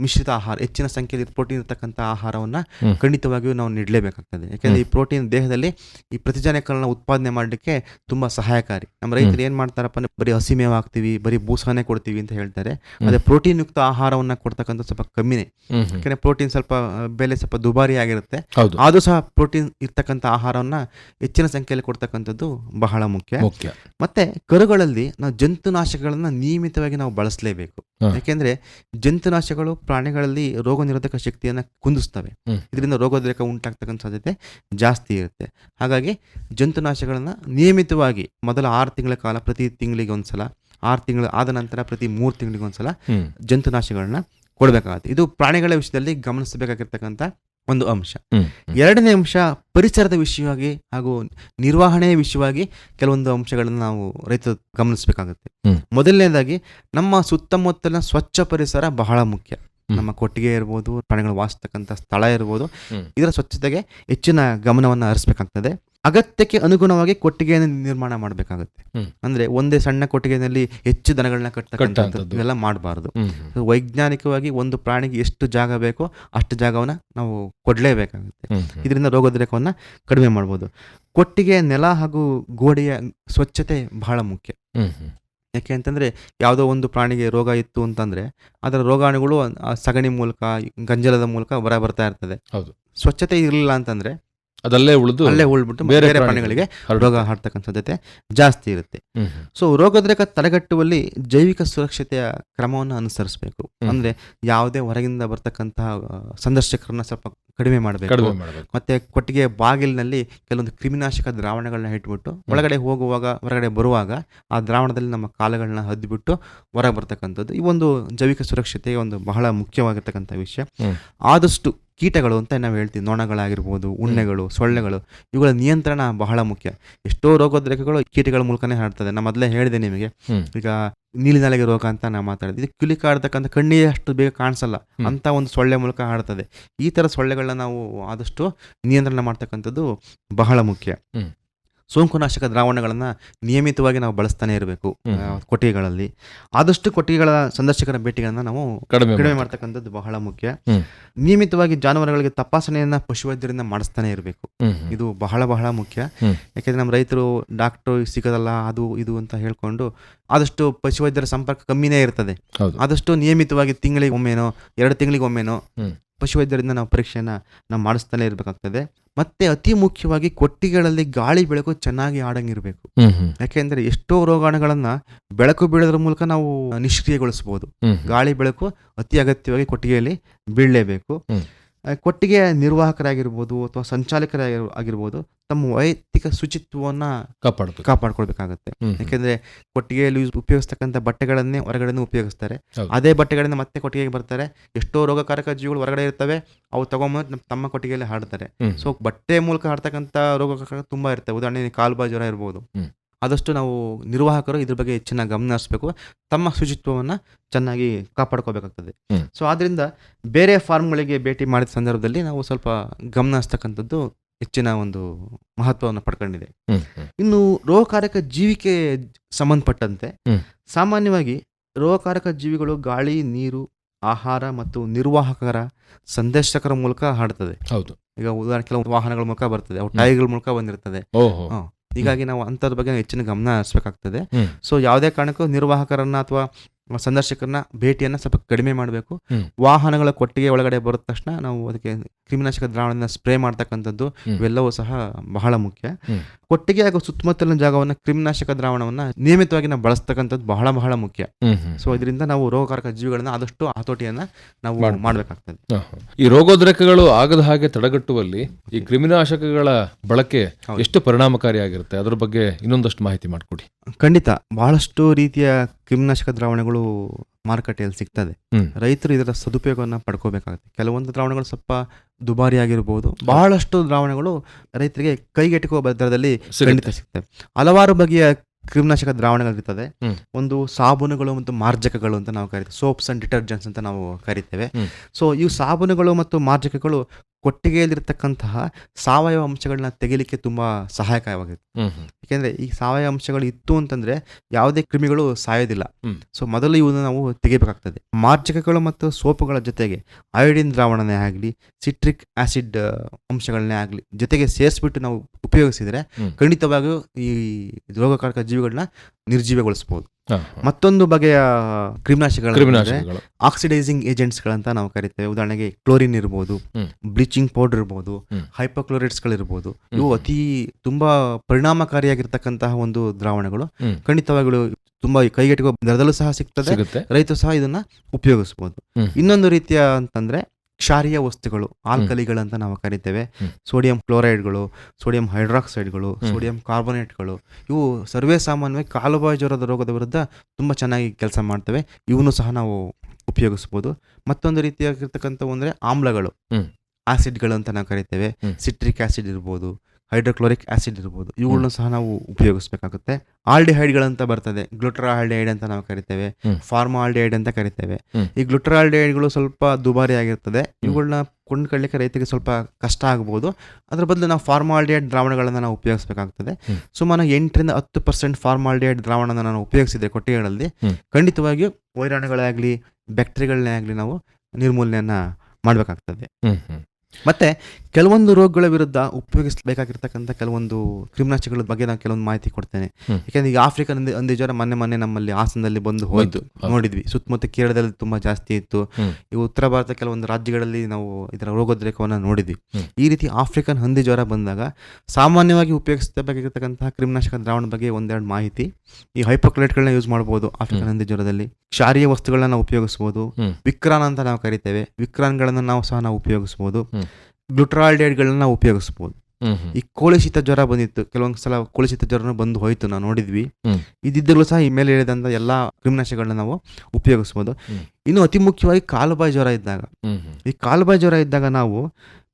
ಮಿಶ್ರಿತ ಆಹಾರ ಹೆಚ್ಚಿನ ಸಂಖ್ಯೆಯಲ್ಲಿ ಪ್ರೋಟೀನ್ ಇರತಕ್ಕಂಥ ಆಹಾರವನ್ನ. ಖಂಡಿತವಾಗಿಯೂ ನಾವು ನೀಡಲೇಬೇಕಾಗ್ತದೆ. ಯಾಕಂದ್ರೆ ಈ ಪ್ರೋಟೀನ್ ದೇಹದಲ್ಲಿ ಈ ಪ್ರತಿಜನಕಗಳನ್ನ ಉತ್ಪಾದನೆ ಮಾಡಲಿಕ್ಕೆ ತುಂಬಾ ಸಹಾಯಕಾರಿ. ನಮ್ಮ ರೈತರು ಏನು ಮಾಡ್ತಾರಪ್ಪ ಅಂದ್ರೆ ಬರೀ ಹಸಿ ಮೇವು ಹಾಕ್ತೀವಿ ಬರೀ ಬೂಸಾನೆ ಕೊಡ್ತೀವಿ ಅಂತ ಹೇಳ್ತಾರೆ. ಅದೇ ಪ್ರೋಟೀನ್ ಯುಕ್ತ ಆಹಾರವನ್ನ ಕೊಡ್ತಕ್ಕಂಥ ಸ್ವಲ್ಪ ಕಮ್ಮಿನೇ. ಯಾಕಂದ್ರೆ ಪ್ರೋಟೀನ್ ಸ್ವಲ್ಪ ಬೆಲೆ ಸ್ವಲ್ಪ ದುಬಾರಿ ಆಗಿರುತ್ತೆ. ಆದರೂ ಸಹ ಪ್ರೋಟೀನ್ ಇರ್ತಕ್ಕಂಥ ಆಹಾರವನ್ನ ಹೆಚ್ಚಿನ ಸಂಖ್ಯೆಯಲ್ಲಿ ಕೊಡ್ತಕ್ಕಂಥದ್ದು ಬಹಳ ಮುಖ್ಯ. ಮುಖ್ಯ. ಮತ್ತೆ ಕರುಗಳಲ್ಲಿ ನಾವು ಜಂತುನಾಶಕಗಳನ್ನು ನಿಯಮಿತವಾಗಿ ನಾವು ಬಳಸಲೇಬೇಕು. ಹಾ. ಯಾಕೆಂದ್ರೆ ಜಂತುನಾಶಕಗಳು ಪ್ರಾಣಿಗಳಲ್ಲಿ ರೋಗ ನಿರೋಧಕ ಶಕ್ತಿಯನ್ನು ಕುಂದಿಸ್ತವೆ. ಇದರಿಂದ ರೋಗೋದ್ರೇಕ ಉಂಟಾಗ್ತಕ್ಕಂಥ ಸಾಧ್ಯತೆ ಜಾಸ್ತಿ ಇರುತ್ತೆ. ಹಾಗಾಗಿ ಜಂತುನಾಶಕಗಳನ್ನ ನಿಯಮಿತವಾಗಿ ಮೊದಲ ಆರು ತಿಂಗಳ ಕಾಲ ಪ್ರತಿ ತಿಂಗಳಿಗೆ ಒಂದ್ಸಲ ಆರು ತಿಂಗಳು ಆದ ನಂತರ ಪ್ರತಿ ಮೂರು ತಿಂಗಳಿಗೆ ಒಂದ್ಸಲ ಸಲ ಜಂತುನಾಶಕಗಳನ್ನ ಕೊಡಬೇಕಾಗುತ್ತೆ. ಇದು ಪ್ರಾಣಿಗಳ ವಿಷಯದಲ್ಲಿ ಗಮನಿಸಬೇಕಾಗಿರ್ತಕ್ಕಂಥ ಒಂದು ಅಂಶ. ಎರಡನೇ ಅಂಶ ಪರಿಸರದ ವಿಷಯವಾಗಿ ಹಾಗೂ ನಿರ್ವಹಣೆಯ ವಿಷಯವಾಗಿ ಕೆಲವೊಂದು ಅಂಶಗಳನ್ನು ನಾವು ರೈತರು ಗಮನಿಸಬೇಕಾಗುತ್ತೆ. ಮೊದಲನೇದಾಗಿ ನಮ್ಮ ಸುತ್ತಮುತ್ತಲಿನ ಸ್ವಚ್ಛ ಪರಿಸರ ಬಹಳ ಮುಖ್ಯ. ನಮ್ಮ ಕೊಟ್ಟಿಗೆ ಇರ್ಬೋದು ಪ್ರಾಣಿಗಳು ವಾಸಿಸ್ತಕ್ಕಂಥ ಸ್ಥಳ ಇರ್ಬೋದು ಇದರ ಸ್ವಚ್ಛತೆಗೆ ಹೆಚ್ಚಿನ ಗಮನವನ್ನು ಹರಿಸಬೇಕಾಗ್ತದೆ. ಅಗತ್ಯಕ್ಕೆ ಅನುಗುಣವಾಗಿ ಕೊಟ್ಟಿಗೆಯನ್ನು ನಿರ್ಮಾಣ ಮಾಡಬೇಕಾಗುತ್ತೆ ಅಂದ್ರೆ ಒಂದೇ ಸಣ್ಣ ಕೊಟ್ಟಿಗೆನಲ್ಲಿ ಹೆಚ್ಚು ದನಗಳನ್ನ ಕಟ್ಟತಕ್ಕಂಥದ್ದು ಮಾಡಬಾರ್ದು ಹ್ಮ್. ವೈಜ್ಞಾನಿಕವಾಗಿ ಒಂದು ಪ್ರಾಣಿಗೆ ಎಷ್ಟು ಜಾಗ ಬೇಕೋ ಅಷ್ಟು ಜಾಗವನ್ನು ನಾವು ಕೊಡಲೇಬೇಕಾಗುತ್ತೆ. ಇದರಿಂದ ರೋಗೋದ್ರೇಕವನ್ನು ಕಡಿಮೆ ಮಾಡ್ಬೋದು ಕೊಟ್ಟಿಗೆ ನೆಲ ಹಾಗೂ ಗೋಡೆಯ ಸ್ವಚ್ಛತೆ ಬಹಳ ಮುಖ್ಯ. ಯಾಕೆ ಅಂತಂದ್ರೆ ಯಾವುದೋ ಒಂದು ಪ್ರಾಣಿಗೆ ರೋಗ ಇತ್ತು ಅಂತಂದ್ರೆ ಅದರ ರೋಗಾಣುಗಳು ಆ ಸಗಣಿ ಮೂಲಕ ಗಂಜಲದ ಮೂಲಕ ಹೊರ ಬರ್ತಾ ಇರ್ತದೆ ಹೌದು. ಸ್ವಚ್ಛತೆ ಇರಲಿಲ್ಲ ಅಂತಂದರೆ ಅದಲ್ಲೇ ಉಳಿದು ಅಲ್ಲೇ ಉಳ್ಬಿಟ್ಟು ಬೇರೆ ಬೇರೆ ಪ್ರಾಣಿಗಳಿಗೆ ರೋಗ ಹರಡ್ತಕ್ಕಂಥ ಸಾಧ್ಯತೆ ಜಾಸ್ತಿ ಇರುತ್ತೆ. ಸೊ ರೋಗದ್ರೇಕ ತಡೆಗಟ್ಟುವಲ್ಲಿ ಜೈವಿಕ ಸುರಕ್ಷತೆಯ ಕ್ರಮವನ್ನು ಅನುಸರಿಸಬೇಕು. ಅಂದ್ರೆ ಯಾವುದೇ ಹೊರಗಿಂದ ಬರ್ತಕ್ಕಂತಹ ಸಂದರ್ಶಕರನ್ನ ಸ್ವಲ್ಪ ಕಡಿಮೆ ಮಾಡಬೇಕು. ಮತ್ತೆ ಕೊಟ್ಟಿಗೆ ಬಾಗಿಲಿನಲ್ಲಿ ಕೆಲವೊಂದು ಕ್ರಿಮಿನಾಶಕ ದ್ರಾವಣಗಳನ್ನ ಇಟ್ಬಿಟ್ಟು ಒಳಗಡೆ ಹೋಗುವಾಗ ಹೊರಗಡೆ ಬರುವಾಗ ಆ ದ್ರಾವಣದಲ್ಲಿ ನಮ್ಮ ಕಾಲುಗಳನ್ನ ಹದ್ದುಬಿಟ್ಟು ಹೊರಗೆ ಬರ್ತಕ್ಕಂಥದ್ದು. ಈ ಒಂದು ಜೈವಿಕ ಸುರಕ್ಷತೆ ಒಂದು ಬಹಳ ಮುಖ್ಯವಾಗಿರ್ತಕ್ಕಂಥ ವಿಷಯ. ಆದಷ್ಟು ಕೀಟಗಳು ಅಂತ ನಾವು ಹೇಳ್ತೀವಿ. ನೊಣಗಳಾಗಿರ್ಬೋದು ಉಣ್ಣೆಗಳು ಸೊಳ್ಳೆಗಳು ಇವುಗಳ ನಿಯಂತ್ರಣ ಬಹಳ ಮುಖ್ಯ. ಎಷ್ಟೋ ರೋಗೋದ್ರೇಕಗಳು ಕೀಟಗಳ ಮೂಲಕನೇ ಹರಡ್ತದೆ. ನಾನು ಮೊದಲೇ ಹೇಳಿದೆ ನಿಮಗೆ. ಈಗ ನೀಲಿ ನಾಲಿಗೆ ರೋಗ ಅಂತ ನಾವು ಮಾತಾಡಿದ್ವಿ ಇದು ಕಿಲಿ ಕಾಡ್ತಕ್ಕಂಥ ಕಣ್ಣಿಗೆ ಅಷ್ಟು ಬೇಗ ಕಾಣಿಸಲ್ಲ. ಅಂತ ಒಂದು ಸೊಳ್ಳೆ ಮೂಲಕ ಹಾಡ್ತದೆ ಈ ಥರ ಸೊಳ್ಳೆಗಳನ್ನ ನಾವು ಆದಷ್ಟು ನಿಯಂತ್ರಣ ಮಾಡ್ತಕ್ಕಂಥದ್ದು ಬಹಳ ಮುಖ್ಯ. ಸೋಂಕುನಾಶಕ ದ್ರಾವಣಗಳನ್ನು ನಿಯಮಿತವಾಗಿ ನಾವು ಬಳಸ್ತಾನೆ ಇರಬೇಕು ಕೊಟ್ಟಿಗೆಗಳಲ್ಲಿ. ಆದಷ್ಟು ಕೊಟ್ಟಿಗೆಗಳ ಸಂದರ್ಶಕರ ಭೇಟಿಗಳನ್ನು ನಾವು ಕಡಿಮೆ ಕಡಿಮೆ ಮಾಡ್ತಕ್ಕಂಥದ್ದು ಬಹಳ ಮುಖ್ಯ. ನಿಯಮಿತವಾಗಿ ಜಾನುವಾರುಗಳಿಗೆ ತಪಾಸಣೆಯನ್ನು ಪಶುವೈದ್ಯರಿಂದ ಮಾಡಿಸ್ತಾನೆ ಇರಬೇಕು. ಇದು ಬಹಳ ಬಹಳ ಮುಖ್ಯ. ಯಾಕೆಂದರೆ ನಮ್ಮ ರೈತರು ಡಾಕ್ಟ್ರು ಸಿಗೋದಲ್ಲ ಅದು ಇದು ಅಂತ ಹೇಳ್ಕೊಂಡು ಆದಷ್ಟು ಪಶುವೈದ್ಯರ ಸಂಪರ್ಕ ಕಮ್ಮಿನೇ ಇರ್ತದೆ. ಆದಷ್ಟು ನಿಯಮಿತವಾಗಿ ತಿಂಗಳಿಗೆ ಒಮ್ಮೆನೋ ಎರಡು ತಿಂಗಳಿಗೆ ಒಮ್ಮೆನೋ. ಪಶುವೈದ್ಯರಿಂದ ನಾವು ಪರೀಕ್ಷೆಯನ್ನು ನಾವು ಮಾಡಿಸ್ತಾನೆ ಇರಬೇಕಾಗ್ತದೆ. ಮತ್ತೆ ಅತಿ ಮುಖ್ಯವಾಗಿ ಕೊಟ್ಟಿಗೆಗಳಲ್ಲಿ ಗಾಳಿ ಬೆಳಕು ಚೆನ್ನಾಗಿ ಆಡಂಗಿರಬೇಕು. ಯಾಕೆಂದ್ರೆ ಎಷ್ಟೋ ರೋಗಾಣುಗಳನ್ನ ಬೆಳಕು ಬೀಳೋದ್ರ ಮೂಲಕ ನಾವು ನಿಷ್ಕ್ರಿಯಗೊಳಿಸಬಹುದು. ಗಾಳಿ ಬೆಳಕು ಅತಿ ಅಗತ್ಯವಾಗಿ ಕೊಟ್ಟಿಗೆಯಲ್ಲಿ ಬೀಳಲೇಬೇಕು. ಕೊಟ್ಟಿಗೆಯ ನಿರ್ವಾಹಕರಾಗಿರ್ಬೋದು ಅಥವಾ ಸಂಚಾಲಕರಾಗಿ ಆಗಿರ್ಬೋದು ತಮ್ಮ ವೈಯಕ್ತಿಕ ಶುಚಿತ್ವವನ್ನ ಕಾಪಾಡ ಕಾಪಾಡ್ಕೊಳ್ಬೇಕಾಗತ್ತೆ. ಯಾಕೆಂದ್ರೆ ಕೊಟ್ಟಿಗೆಯಲ್ಲಿ ಉಪಯೋಗಿಸ್ತಕ್ಕಂಥ ಬಟ್ಟೆಗಳನ್ನೇ ಹೊರಗಡೆ ಉಪಯೋಗಿಸ್ತಾರೆ. ಅದೇ ಬಟ್ಟೆಗಳನ್ನ ಮತ್ತೆ ಕೊಟ್ಟಿಗೆಗೆ ಬರ್ತಾರೆ. ಎಷ್ಟೋ ರೋಗಕಾರಕ ಜೀವಿಗಳು ಹೊರಗಡೆ ಇರ್ತವೆ ಅವು ತಗೊಂಬಂದು ತಮ್ಮ ಕೊಟ್ಟಿಗೆಯಲ್ಲಿ ಹಾಡ್ತಾರೆ. ಸೊ ಬಟ್ಟೆ ಮೂಲಕ ಹಾಡ್ತಕ್ಕಂಥ ರೋಗಕಾರಕ ತುಂಬಾ ಇರ್ತವೆ. ಉದಾಹರಣೆಗೆ ಕಾಲ್ಬಾ ಜ್ವರ ಇರ್ಬೋದು. ಆದಷ್ಟು ನಾವು ನಿರ್ವಾಹಕರು ಇದ್ರ ಬಗ್ಗೆ ಹೆಚ್ಚಿನ ಗಮನ ಹರಿಸ್ಬೇಕು ತಮ್ಮ ಶುಚಿತ್ವವನ್ನು ಚೆನ್ನಾಗಿ ಕಾಪಾಡ್ಕೋಬೇಕಾಗ್ತದೆ ಸೊ ಆದ್ರಿಂದ ಬೇರೆ ಫಾರ್ಮ್ಗಳಿಗೆ ಭೇಟಿ ಮಾಡಿದ ಸಂದರ್ಭದಲ್ಲಿ ನಾವು ಸ್ವಲ್ಪ ಗಮನ ಹರಿಸ್ತಕ್ಕಂಥದ್ದು ಹೆಚ್ಚಿನ ಒಂದು ಮಹತ್ವವನ್ನು ಪಡ್ಕೊಂಡಿದೆ. ಇನ್ನು ರೋಗಕಾರಕ ಜೀವಿಕೆ ಸಂಬಂಧಪಟ್ಟಂತೆ. ಸಾಮಾನ್ಯವಾಗಿ ರೋಗಕಾರಕ ಜೀವಿಗಳು ಗಾಳಿ ನೀರು ಆಹಾರ ಮತ್ತು ನಿರ್ವಾಹಕರ ಸಂದೇಶಕರ ಮೂಲಕ ಹರಡ್ತದೆ ಹೌದು ಈಗ ಉದಾಹರಣೆ ಕೆಲವು ವಾಹನಗಳ ಮೂಲಕ ಬರ್ತದೆ ಅವು. ಟೈರ್ಗಳ ಮೂಲಕ ಬಂದಿರ್ತದೆ. ಹೀಗಾಗಿ ನಾವು ಅಂಥದ್ರ ಬಗ್ಗೆ ಹೆಚ್ಚಿನ ಗಮನ ಹರಿಸಬೇಕಾಗ್ತದೆ. ಸೊ ಯಾವುದೇ ಕಾರಣಕ್ಕೂ ನಿರ್ವಾಹಕರನ್ನ ಅಥವಾ ಸಂದರ್ಶಕರನ್ನ ಭೇಟಿಯನ್ನ ಸ್ವಲ್ಪ ಕಡಿಮೆ ಮಾಡಬೇಕು ವಾಹನಗಳ ಕೊಟ್ಟಿಗೆ ಒಳಗಡೆ ಬರೋದ ತಕ್ಷಣ ನಾವು ಅದಕ್ಕೆ ಕ್ರಿಮಿನಾಶಕ ದ್ರಾವಣ ಸ್ಪ್ರೇ ಮಾಡ್ತಕ್ಕಂಥದ್ದು. ಇವೆಲ್ಲವೂ ಸಹ ಬಹಳ ಮುಖ್ಯ. ಕೊಟ್ಟಿಗೆ ಹಾಗೂ ಸುತ್ತಮುತ್ತಲಿನ ಜಾಗವನ್ನು ಕ್ರಿಮಿನಾಶಕ ದ್ರಾವಣವನ್ನ ನಿಯಮಿತವಾಗಿ ನಾವು ಬಳಸ್ತಕ್ಕಂಥದ್ದು ಬಹಳ ಬಹಳ ಮುಖ್ಯ. ಸೊ ಇದರಿಂದ ನಾವು ರೋಗಕಾರಕ ಜೀವಿಗಳನ್ನ ಆದಷ್ಟು ಹತೋಟಿಯನ್ನ ನಾವು. ಮಾಡಬೇಕಾಗ್ತದೆ. ಈ ರೋಗೋದ್ರೇಕಗಳು ಆಗದ ಹಾಗೆ ತಡೆಗಟ್ಟುವಲ್ಲಿ ಈ ಕ್ರಿಮಿನಾಶಕಗಳ ಬಳಕೆ. ಎಷ್ಟು ಪರಿಣಾಮಕಾರಿಯಾಗಿರುತ್ತೆ ಅದರ ಬಗ್ಗೆ ಇನ್ನೊಂದಷ್ಟು ಮಾಹಿತಿ ಮಾಡಿಕೊಡಿ ಖಂಡಿತ ಬಹಳಷ್ಟು ರೀತಿಯ ಕ್ರಿಮಿನಾಶಕ ದ್ರಾವಣಗಳು ಮಾರುಕಟ್ಟೆಯಲ್ಲಿ ಸಿಗ್ತದೆ. ರೈತರು ಇದರ ಸದುಪಯೋಗವನ್ನು ಪಡ್ಕೋಬೇಕಾಗುತ್ತೆ. ಕೆಲವೊಂದು ದ್ರಾವಣಗಳು ಸ್ವಲ್ಪ ದುಬಾರಿ ಆಗಿರ್ಬೋದು. ಬಹಳಷ್ಟು ದ್ರಾವಣಗಳು ರೈತರಿಗೆ ಕೈಗೆಟುಕುವ ದರದಲ್ಲಿ ಖಂಡಿತ ಸಿಗ್ತವೆ. ಹಲವಾರು ಬಗೆಯ ಕ್ರಿಮಿನಾಶಕ ದ್ರಾವಣಗಳಿರ್ತದೆ. ಒಂದು ಸಾಬೂನುಗಳು ಮತ್ತು ಮಾರ್ಜಕಗಳು ಅಂತ ನಾವು ಕರಿತೇವೆ. ಸೋಪ್ಸ್ ಅಂಡ್ ಡಿಟರ್ಜೆಂಟ್ಸ್ ಅಂತ ನಾವು ಕರಿತೇವೆ. ಸೊ ಈ ಸಾಬೂನುಗಳು ಮತ್ತು ಮಾರ್ಜಕಗಳು ಕೊಟ್ಟಿಗೆಯಲ್ಲಿರ್ತಕ್ಕಂತಹ ಸಾವಯವ ಅಂಶಗಳನ್ನ ತೆಗಿಲಿಕ್ಕೆ ತುಂಬಾ ಸಹಾಯಕವಾಗಿದೆ. ಯಾಕೆಂದ್ರೆ ಈ ಸಾವಯವ ಅಂಶಗಳು ಇತ್ತು ಅಂತಂದ್ರೆ ಯಾವುದೇ ಕ್ರಿಮಿಗಳು ಸಾಯೋದಿಲ್ಲ. ಸೊ ಮೊದಲು ಇವನ್ನ ನಾವು ತೆಗಿಬೇಕಾಗ್ತದೆ ಮಾರ್ಜಕಗಳು ಮತ್ತು ಸೋಪುಗಳ ಜೊತೆಗೆ ಅಯೋಡಿನ್ ದ್ರಾವಣನೇ ಆಗಲಿ ಸಿಟ್ರಿಕ್ ಆಸಿಡ್ ಅಂಶಗಳನ್ನೇ ಆಗಲಿ ಜೊತೆಗೆ ಸೇರಿಸ್ಬಿಟ್ಟು ನಾವು ಉಪಯೋಗಿಸಿದ್ರೆ. ಖಂಡಿತವಾಗಿಯೂ ಈ ರೋಗಕಾರಕ ಜೀವಿಗಳನ್ನ ನಿರ್ಜೀವಗೊಳಿಸಬಹುದು. ಮತ್ತೊಂದು ಬಗೆಯ ಕ್ರಿಮಿನಾಶಕಗಳು ಆಕ್ಸಿಡೈಸಿಂಗ್ ಆಕ್ಸಿಡೈಸಿಂಗ್ ಏಜೆಂಟ್ಸ್ಗಳಂತ ನಾವು ಕರಿತೇವೆ. ಉದಾಹರಣೆಗೆ ಕ್ಲೋರಿನ್ ಇರ್ಬೋದು ಬ್ಲೀಚಿಂಗ್ ಪೌಡರ್ ಇರ್ಬೋದು ಹ್ಮ್. ಹೈಪೋಕ್ಲೋರೈಡ್ಸ್ಗಳಿರ್ಬೋದು ಇವು. ಅತಿ ತುಂಬಾ ಪರಿಣಾಮಕಾರಿಯಾಗಿರ್ತಕ್ಕಂತಹ ಒಂದು ದ್ರಾವಣಗಳು. ಖಂಡಿತವಾಗಿಗಳು ತುಂಬಾ ಕೈಗೆಟುಕುವ ದರದಲ್ಲೂ ಸಹ ಸಿಗ್ತದೆ. ರೈತರು ಸಹ ಇದನ್ನ ಉಪಯೋಗಿಸಬಹುದು. ಇನ್ನೊಂದು ರೀತಿಯ ಅಂತಂದ್ರೆ ಕ್ಷಾರೀಯ ವಸ್ತುಗಳು ಆಲ್ಕಲಿಗಳಂತ ನಾವು ಕರಿತೇವೆ. ಸೋಡಿಯಂ ಕ್ಲೋರೈಡ್ಗಳು ಸೋಡಿಯಂ ಹೈಡ್ರಾಕ್ಸೈಡ್ಗಳು ಸೋಡಿಯಂ ಕಾರ್ಬೋನೇಟ್ಗಳು ಇವು ಸರ್ವೇ ಸಾಮಾನ್ಯವಾಗಿ ಕಾಲುಬಾಯಿ ಜ್ವರದ ರೋಗದ ವಿರುದ್ಧ ತುಂಬ ಚೆನ್ನಾಗಿ ಕೆಲಸ ಮಾಡ್ತವೆ. ಇವನು ಸಹ ನಾವು ಉಪಯೋಗಿಸ್ಬೋದು. ಮತ್ತೊಂದು ರೀತಿಯಾಗಿರ್ತಕ್ಕಂಥವು ಅಂದರೆ ಆಮ್ಲಗಳು. ಆಸಿಡ್ಗಳು ಅಂತ ನಾವು ಕರಿತೇವೆ. ಸಿಟ್ರಿಕ್ ಆಸಿಡ್ ಇರ್ಬೋದು. ಹೈಡ್ರೋಕ್ಲೋರಿಕ್ ಆಸಿಡ್ ಇರ್ಬೋದು. ಇವುಗಳನ್ನ ಸಹ ನಾವು ಉಪಯೋಗಿಸ್ಬೇಕಾಗುತ್ತೆ. ಆಲ್ಡಿಹೈಡ್ಗಳಂತ ಬರ್ತದೆ. ಗ್ಲುಟ್ರಾಲ್ಡಿಹೈಡ್ ಅಂತ ನಾವು ಕರಿತೇವೆ. ಫಾರ್ಮಾಲ್ಡಿಹೈಡ್ ಅಂತ ಕರಿತೇವೆ. ಈ ಗ್ಲುಟ್ರಾಲ್ಡಿಹೈಡ್ಗಳು ಸ್ವಲ್ಪ ದುಬಾರಿ ಆಗಿರ್ತದೆ. ಇವುಗಳನ್ನ ಕೊಂಡ್ಕೊಳ್ಳಿಕ್ಕೆ ರೈತರಿಗೆ ಸ್ವಲ್ಪ ಕಷ್ಟ ಆಗ್ಬೋದು. ಅದ್ರ ಬದಲು ನಾವು ಫಾರ್ಮಾಲ್ಡಿಹೈಡ್ ದ್ರಾವಣಗಳನ್ನು ನಾವು ಉಪಯೋಗಿಸಬೇಕಾಗ್ತದೆ. ಸುಮಾರು ಎಂಟರಿಂದ ಹತ್ತು ಪರ್ಸೆಂಟ್ ಫಾರ್ಮಾಲ್ಡಿಹೈಡ್ ದ್ರಾವಣನ ನಾನು ಉಪಯೋಗಿಸಿದೆ ಕೊಟ್ಟಿಗೆಗಳಲ್ಲಿ. ಖಂಡಿತವಾಗಿಯೂ ವೈರಾಣುಗಳಾಗ್ಲಿ ಬ್ಯಾಕ್ಟೀರಿಯಾಗಳನ್ನೇ ಆಗಲಿ ನಾವು ನಿರ್ಮೂಲನೆಯನ್ನ ಮಾಡಬೇಕಾಗ್ತದೆ. ಮತ್ತೆ ಕೆಲವೊಂದು ರೋಗಗಳ ವಿರುದ್ಧ ಉಪಯೋಗಿಸಬೇಕಾಗಿರ್ತಕ್ಕಂಥ ಕೆಲವೊಂದು ಕ್ರಿಮಿನಾಶಕಗಳ ಬಗ್ಗೆ ನಾನು ಕೆಲವೊಂದು ಮಾಹಿತಿ ಕೊಡ್ತೇನೆ. ಯಾಕಂದ್ರೆ ಈಗ ಆಫ್ರಿಕನ್ ಹಂದಿ ಜ್ವರ ಮೊನ್ನೆ ಮೊನ್ನೆ ನಮ್ಮಲ್ಲಿ ಹಾಸನದಲ್ಲಿ ಬಂದು ಹೋಯ್ತು. ನೋಡಿದ್ವಿ. ಸುತ್ತಮುತ್ತ ಕೇರಳದಲ್ಲಿ ತುಂಬಾ ಜಾಸ್ತಿ ಇತ್ತು. ಈ ಉತ್ತರ ಭಾರತ ಕೆಲವೊಂದು ರಾಜ್ಯಗಳಲ್ಲಿ ನಾವು ಇದರ ರೋಗೋದ್ರೇಕವನ್ನು ನೋಡಿದ್ವಿ. ಈ ರೀತಿ ಆಫ್ರಿಕನ್ ಹಂದಿ ಜ್ವರ ಬಂದಾಗ ಸಾಮಾನ್ಯವಾಗಿ ಉಪಯೋಗಿಸಬೇಕಾಗಿರ್ತಕ್ಕಂತಹ ಕ್ರಿಮಿನಾಶಕ ದ್ರಾವಣ ಬಗ್ಗೆ ಒಂದೆರಡು ಮಾಹಿತಿ. ಈ ಹೈಪೋಕ್ಲೇಟ್ಗಳನ್ನ ಯೂಸ್ ಮಾಡಬಹುದು ಆಫ್ರಿಕನ್ ಹಂದಿ ಜ್ವರದಲ್ಲಿ. ಕ್ಷಾರೀಯ ವಸ್ತುಗಳನ್ನ ನಾವು ಉಪಯೋಗಿಸ್ಬೋದು. ಹ್ಮ್. ವಿಕ್ರಾನ್ ಅಂತ ನಾವು ಕರಿತೇವೆ. ವಿಕ್ರಾನ್ಗಳನ್ನು ನಾವು ಸಹ ನಾವು ಉಪಯೋಗಿಸ್ಬೋದು. ಹ್ಮ್. ಗ್ಲುಟ್ರಾಲ್ಡೇಡ್ಗಳನ್ನ ನಾವು ಉಪಯೋಗಿಸ್ಬೋದು ಈ ಕೋಳಿ ಶೀತ ಜ್ವರ ಬಂದಿತ್ತು. ಕೆಲವೊಂದು ಸಲ ಕೋಳಿ ಶೀತ ಜ್ವರನೂ ಬಂದು ಹೋಯ್ತು ನಾವು ನೋಡಿದ್ವಿ. ಇದ್ದಿದ್ದಲ್ಲೂ ಸಹ ಈ ಮೇಲೆ ಹೇಳಿದಂಥ ಎಲ್ಲಾ ಕ್ರಿಮಿನಾಶಕಗಳನ್ನ ನಾವು ಉಪಯೋಗಿಸ್ಬೋದು. ಇನ್ನು ಅತಿ ಮುಖ್ಯವಾಗಿ ಕಾಲುಬಾಯಿ ಜ್ವರ ಇದ್ದಾಗ. ಈ ಕಾಲುಬಾಯಿ ಜ್ವರ ಇದ್ದಾಗ ನಾವು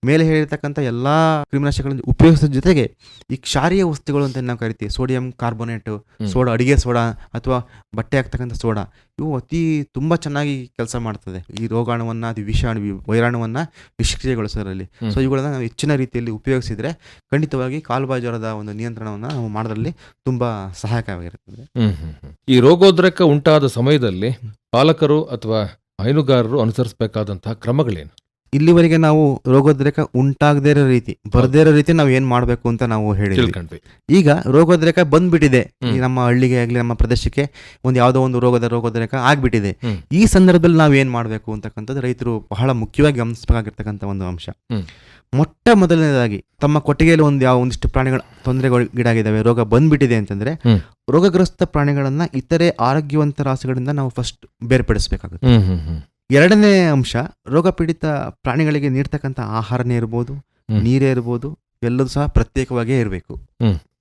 ಮೇಲೆ ಹೇಳಿರ್ತಕ್ಕಂಥ ಎಲ್ಲ ಕ್ರಿಮಿನಾಶಕಗಳನ್ನು ಉಪಯೋಗಿಸೋ ಜೊತೆಗೆ ಈ ಕ್ಷಾರೀಯ ವಸ್ತುಗಳು ಅಂತ ನಾವು ಕರಿತೀವಿ ಸೋಡಿಯಂ ಕಾರ್ಬೋನೇಟು. ಸೋಡಾ ಅಡಿಗೆ ಸೋಡಾ ಅಥವಾ ಬಟ್ಟೆ ಹಾಕ್ತಕ್ಕಂಥ ಸೋಡಾ ಇವು ಅತಿ ತುಂಬ ಚೆನ್ನಾಗಿ ಕೆಲಸ ಮಾಡ್ತದೆ ಈ ರೋಗಾಣುವನ್ನು ಅದು ವಿಷಾಣು ವೈರಾಣುವನ್ನು ನಿಷ್ಕ್ರಿಯಗೊಳಿಸೋದ್ರಲ್ಲಿ. ಸೊ ಇವುಗಳನ್ನು ನಾವು ಹೆಚ್ಚಿನ ರೀತಿಯಲ್ಲಿ ಉಪಯೋಗಿಸಿದ್ರೆ ಖಂಡಿತವಾಗಿ ಕಾಲುಬಾಯಿ ಜ್ವರದ ಒಂದು ನಿಯಂತ್ರಣವನ್ನು ನಾವು ಮಾಡೋದ್ರಲ್ಲಿ ತುಂಬ ಸಹಾಯಕವಾಗಿರುತ್ತದೆ. ಈ ರೋಗೋದ್ರಕ ಉಂಟಾದ ಸಮಯದಲ್ಲಿ ಪಾಲಕರು ಅಥವಾ ಹೈನುಗಾರರು ಅನುಸರಿಸಬೇಕಾದಂತಹ ಕ್ರಮಗಳೇನು ಇಲ್ಲಿವರೆಗೆ ನಾವು ರೋಗೋದ್ರೇಕ ಉಂಟಾಗದೇ ಇರೋ ರೀತಿ ಬರದೇ ಇರೋ ರೀತಿ ನಾವು ಏನ್ ಮಾಡ್ಬೇಕು ಅಂತ ನಾವು ಹೇಳಿದ್ವಿ. ಈಗ ರೋಗೋದ್ರೇಕ ಬಂದ್ಬಿಟ್ಟಿದೆ. ನಮ್ಮ ಹಳ್ಳಿಗೆ ಆಗಲಿ ನಮ್ಮ ಪ್ರದೇಶಕ್ಕೆ ಒಂದು ಯಾವುದೋ ಒಂದು ರೋಗದ ರೋಗೋದ್ರೇಕ ಆಗ್ಬಿಟ್ಟಿದೆ. ಈ ಸಂದರ್ಭದಲ್ಲಿ ನಾವು ಏನ್ ಮಾಡ್ಬೇಕು ಅಂತಕ್ಕಂಥದ್ದು ರೈತರು ಬಹಳ ಮುಖ್ಯವಾಗಿ ಗಮನಿಸಬೇಕಾಗಿರ್ತಕ್ಕಂಥ ಒಂದು ಅಂಶ. ಮೊಟ್ಟ ಮೊದಲನೇದಾಗಿ ತಮ್ಮ ಕೊಟ್ಟಿಗೆಯಲ್ಲಿ ಒಂದು ಯಾವ ಒಂದಿಷ್ಟು ಪ್ರಾಣಿಗಳು ತೊಂದರೆಗೀಡಾಗಿದ್ದಾವೆ ರೋಗ ಬಂದ್ಬಿಟ್ಟಿದೆ ಅಂತಂದ್ರೆ ರೋಗಗ್ರಸ್ತ ಪ್ರಾಣಿಗಳನ್ನ ಇತರೆ ಆರೋಗ್ಯವಂತ ರಾಸುಗಳಿಂದ ನಾವು ಫಸ್ಟ್ ಬೇರ್ಪಡಿಸಬೇಕಾಗುತ್ತೆ. ಎರಡನೇ ಅಂಶ ರೋಗಪೀಡಿತ ಪ್ರಾಣಿಗಳಿಗೆ ನೀಡ್ತಕ್ಕಂಥ ಆಹಾರನೇ ಇರ್ಬೋದು ನೀರೇ ಇರ್ಬೋದು ಎಲ್ಲದೂ ಸಹ ಪ್ರತ್ಯೇಕವಾಗೇ ಇರಬೇಕು.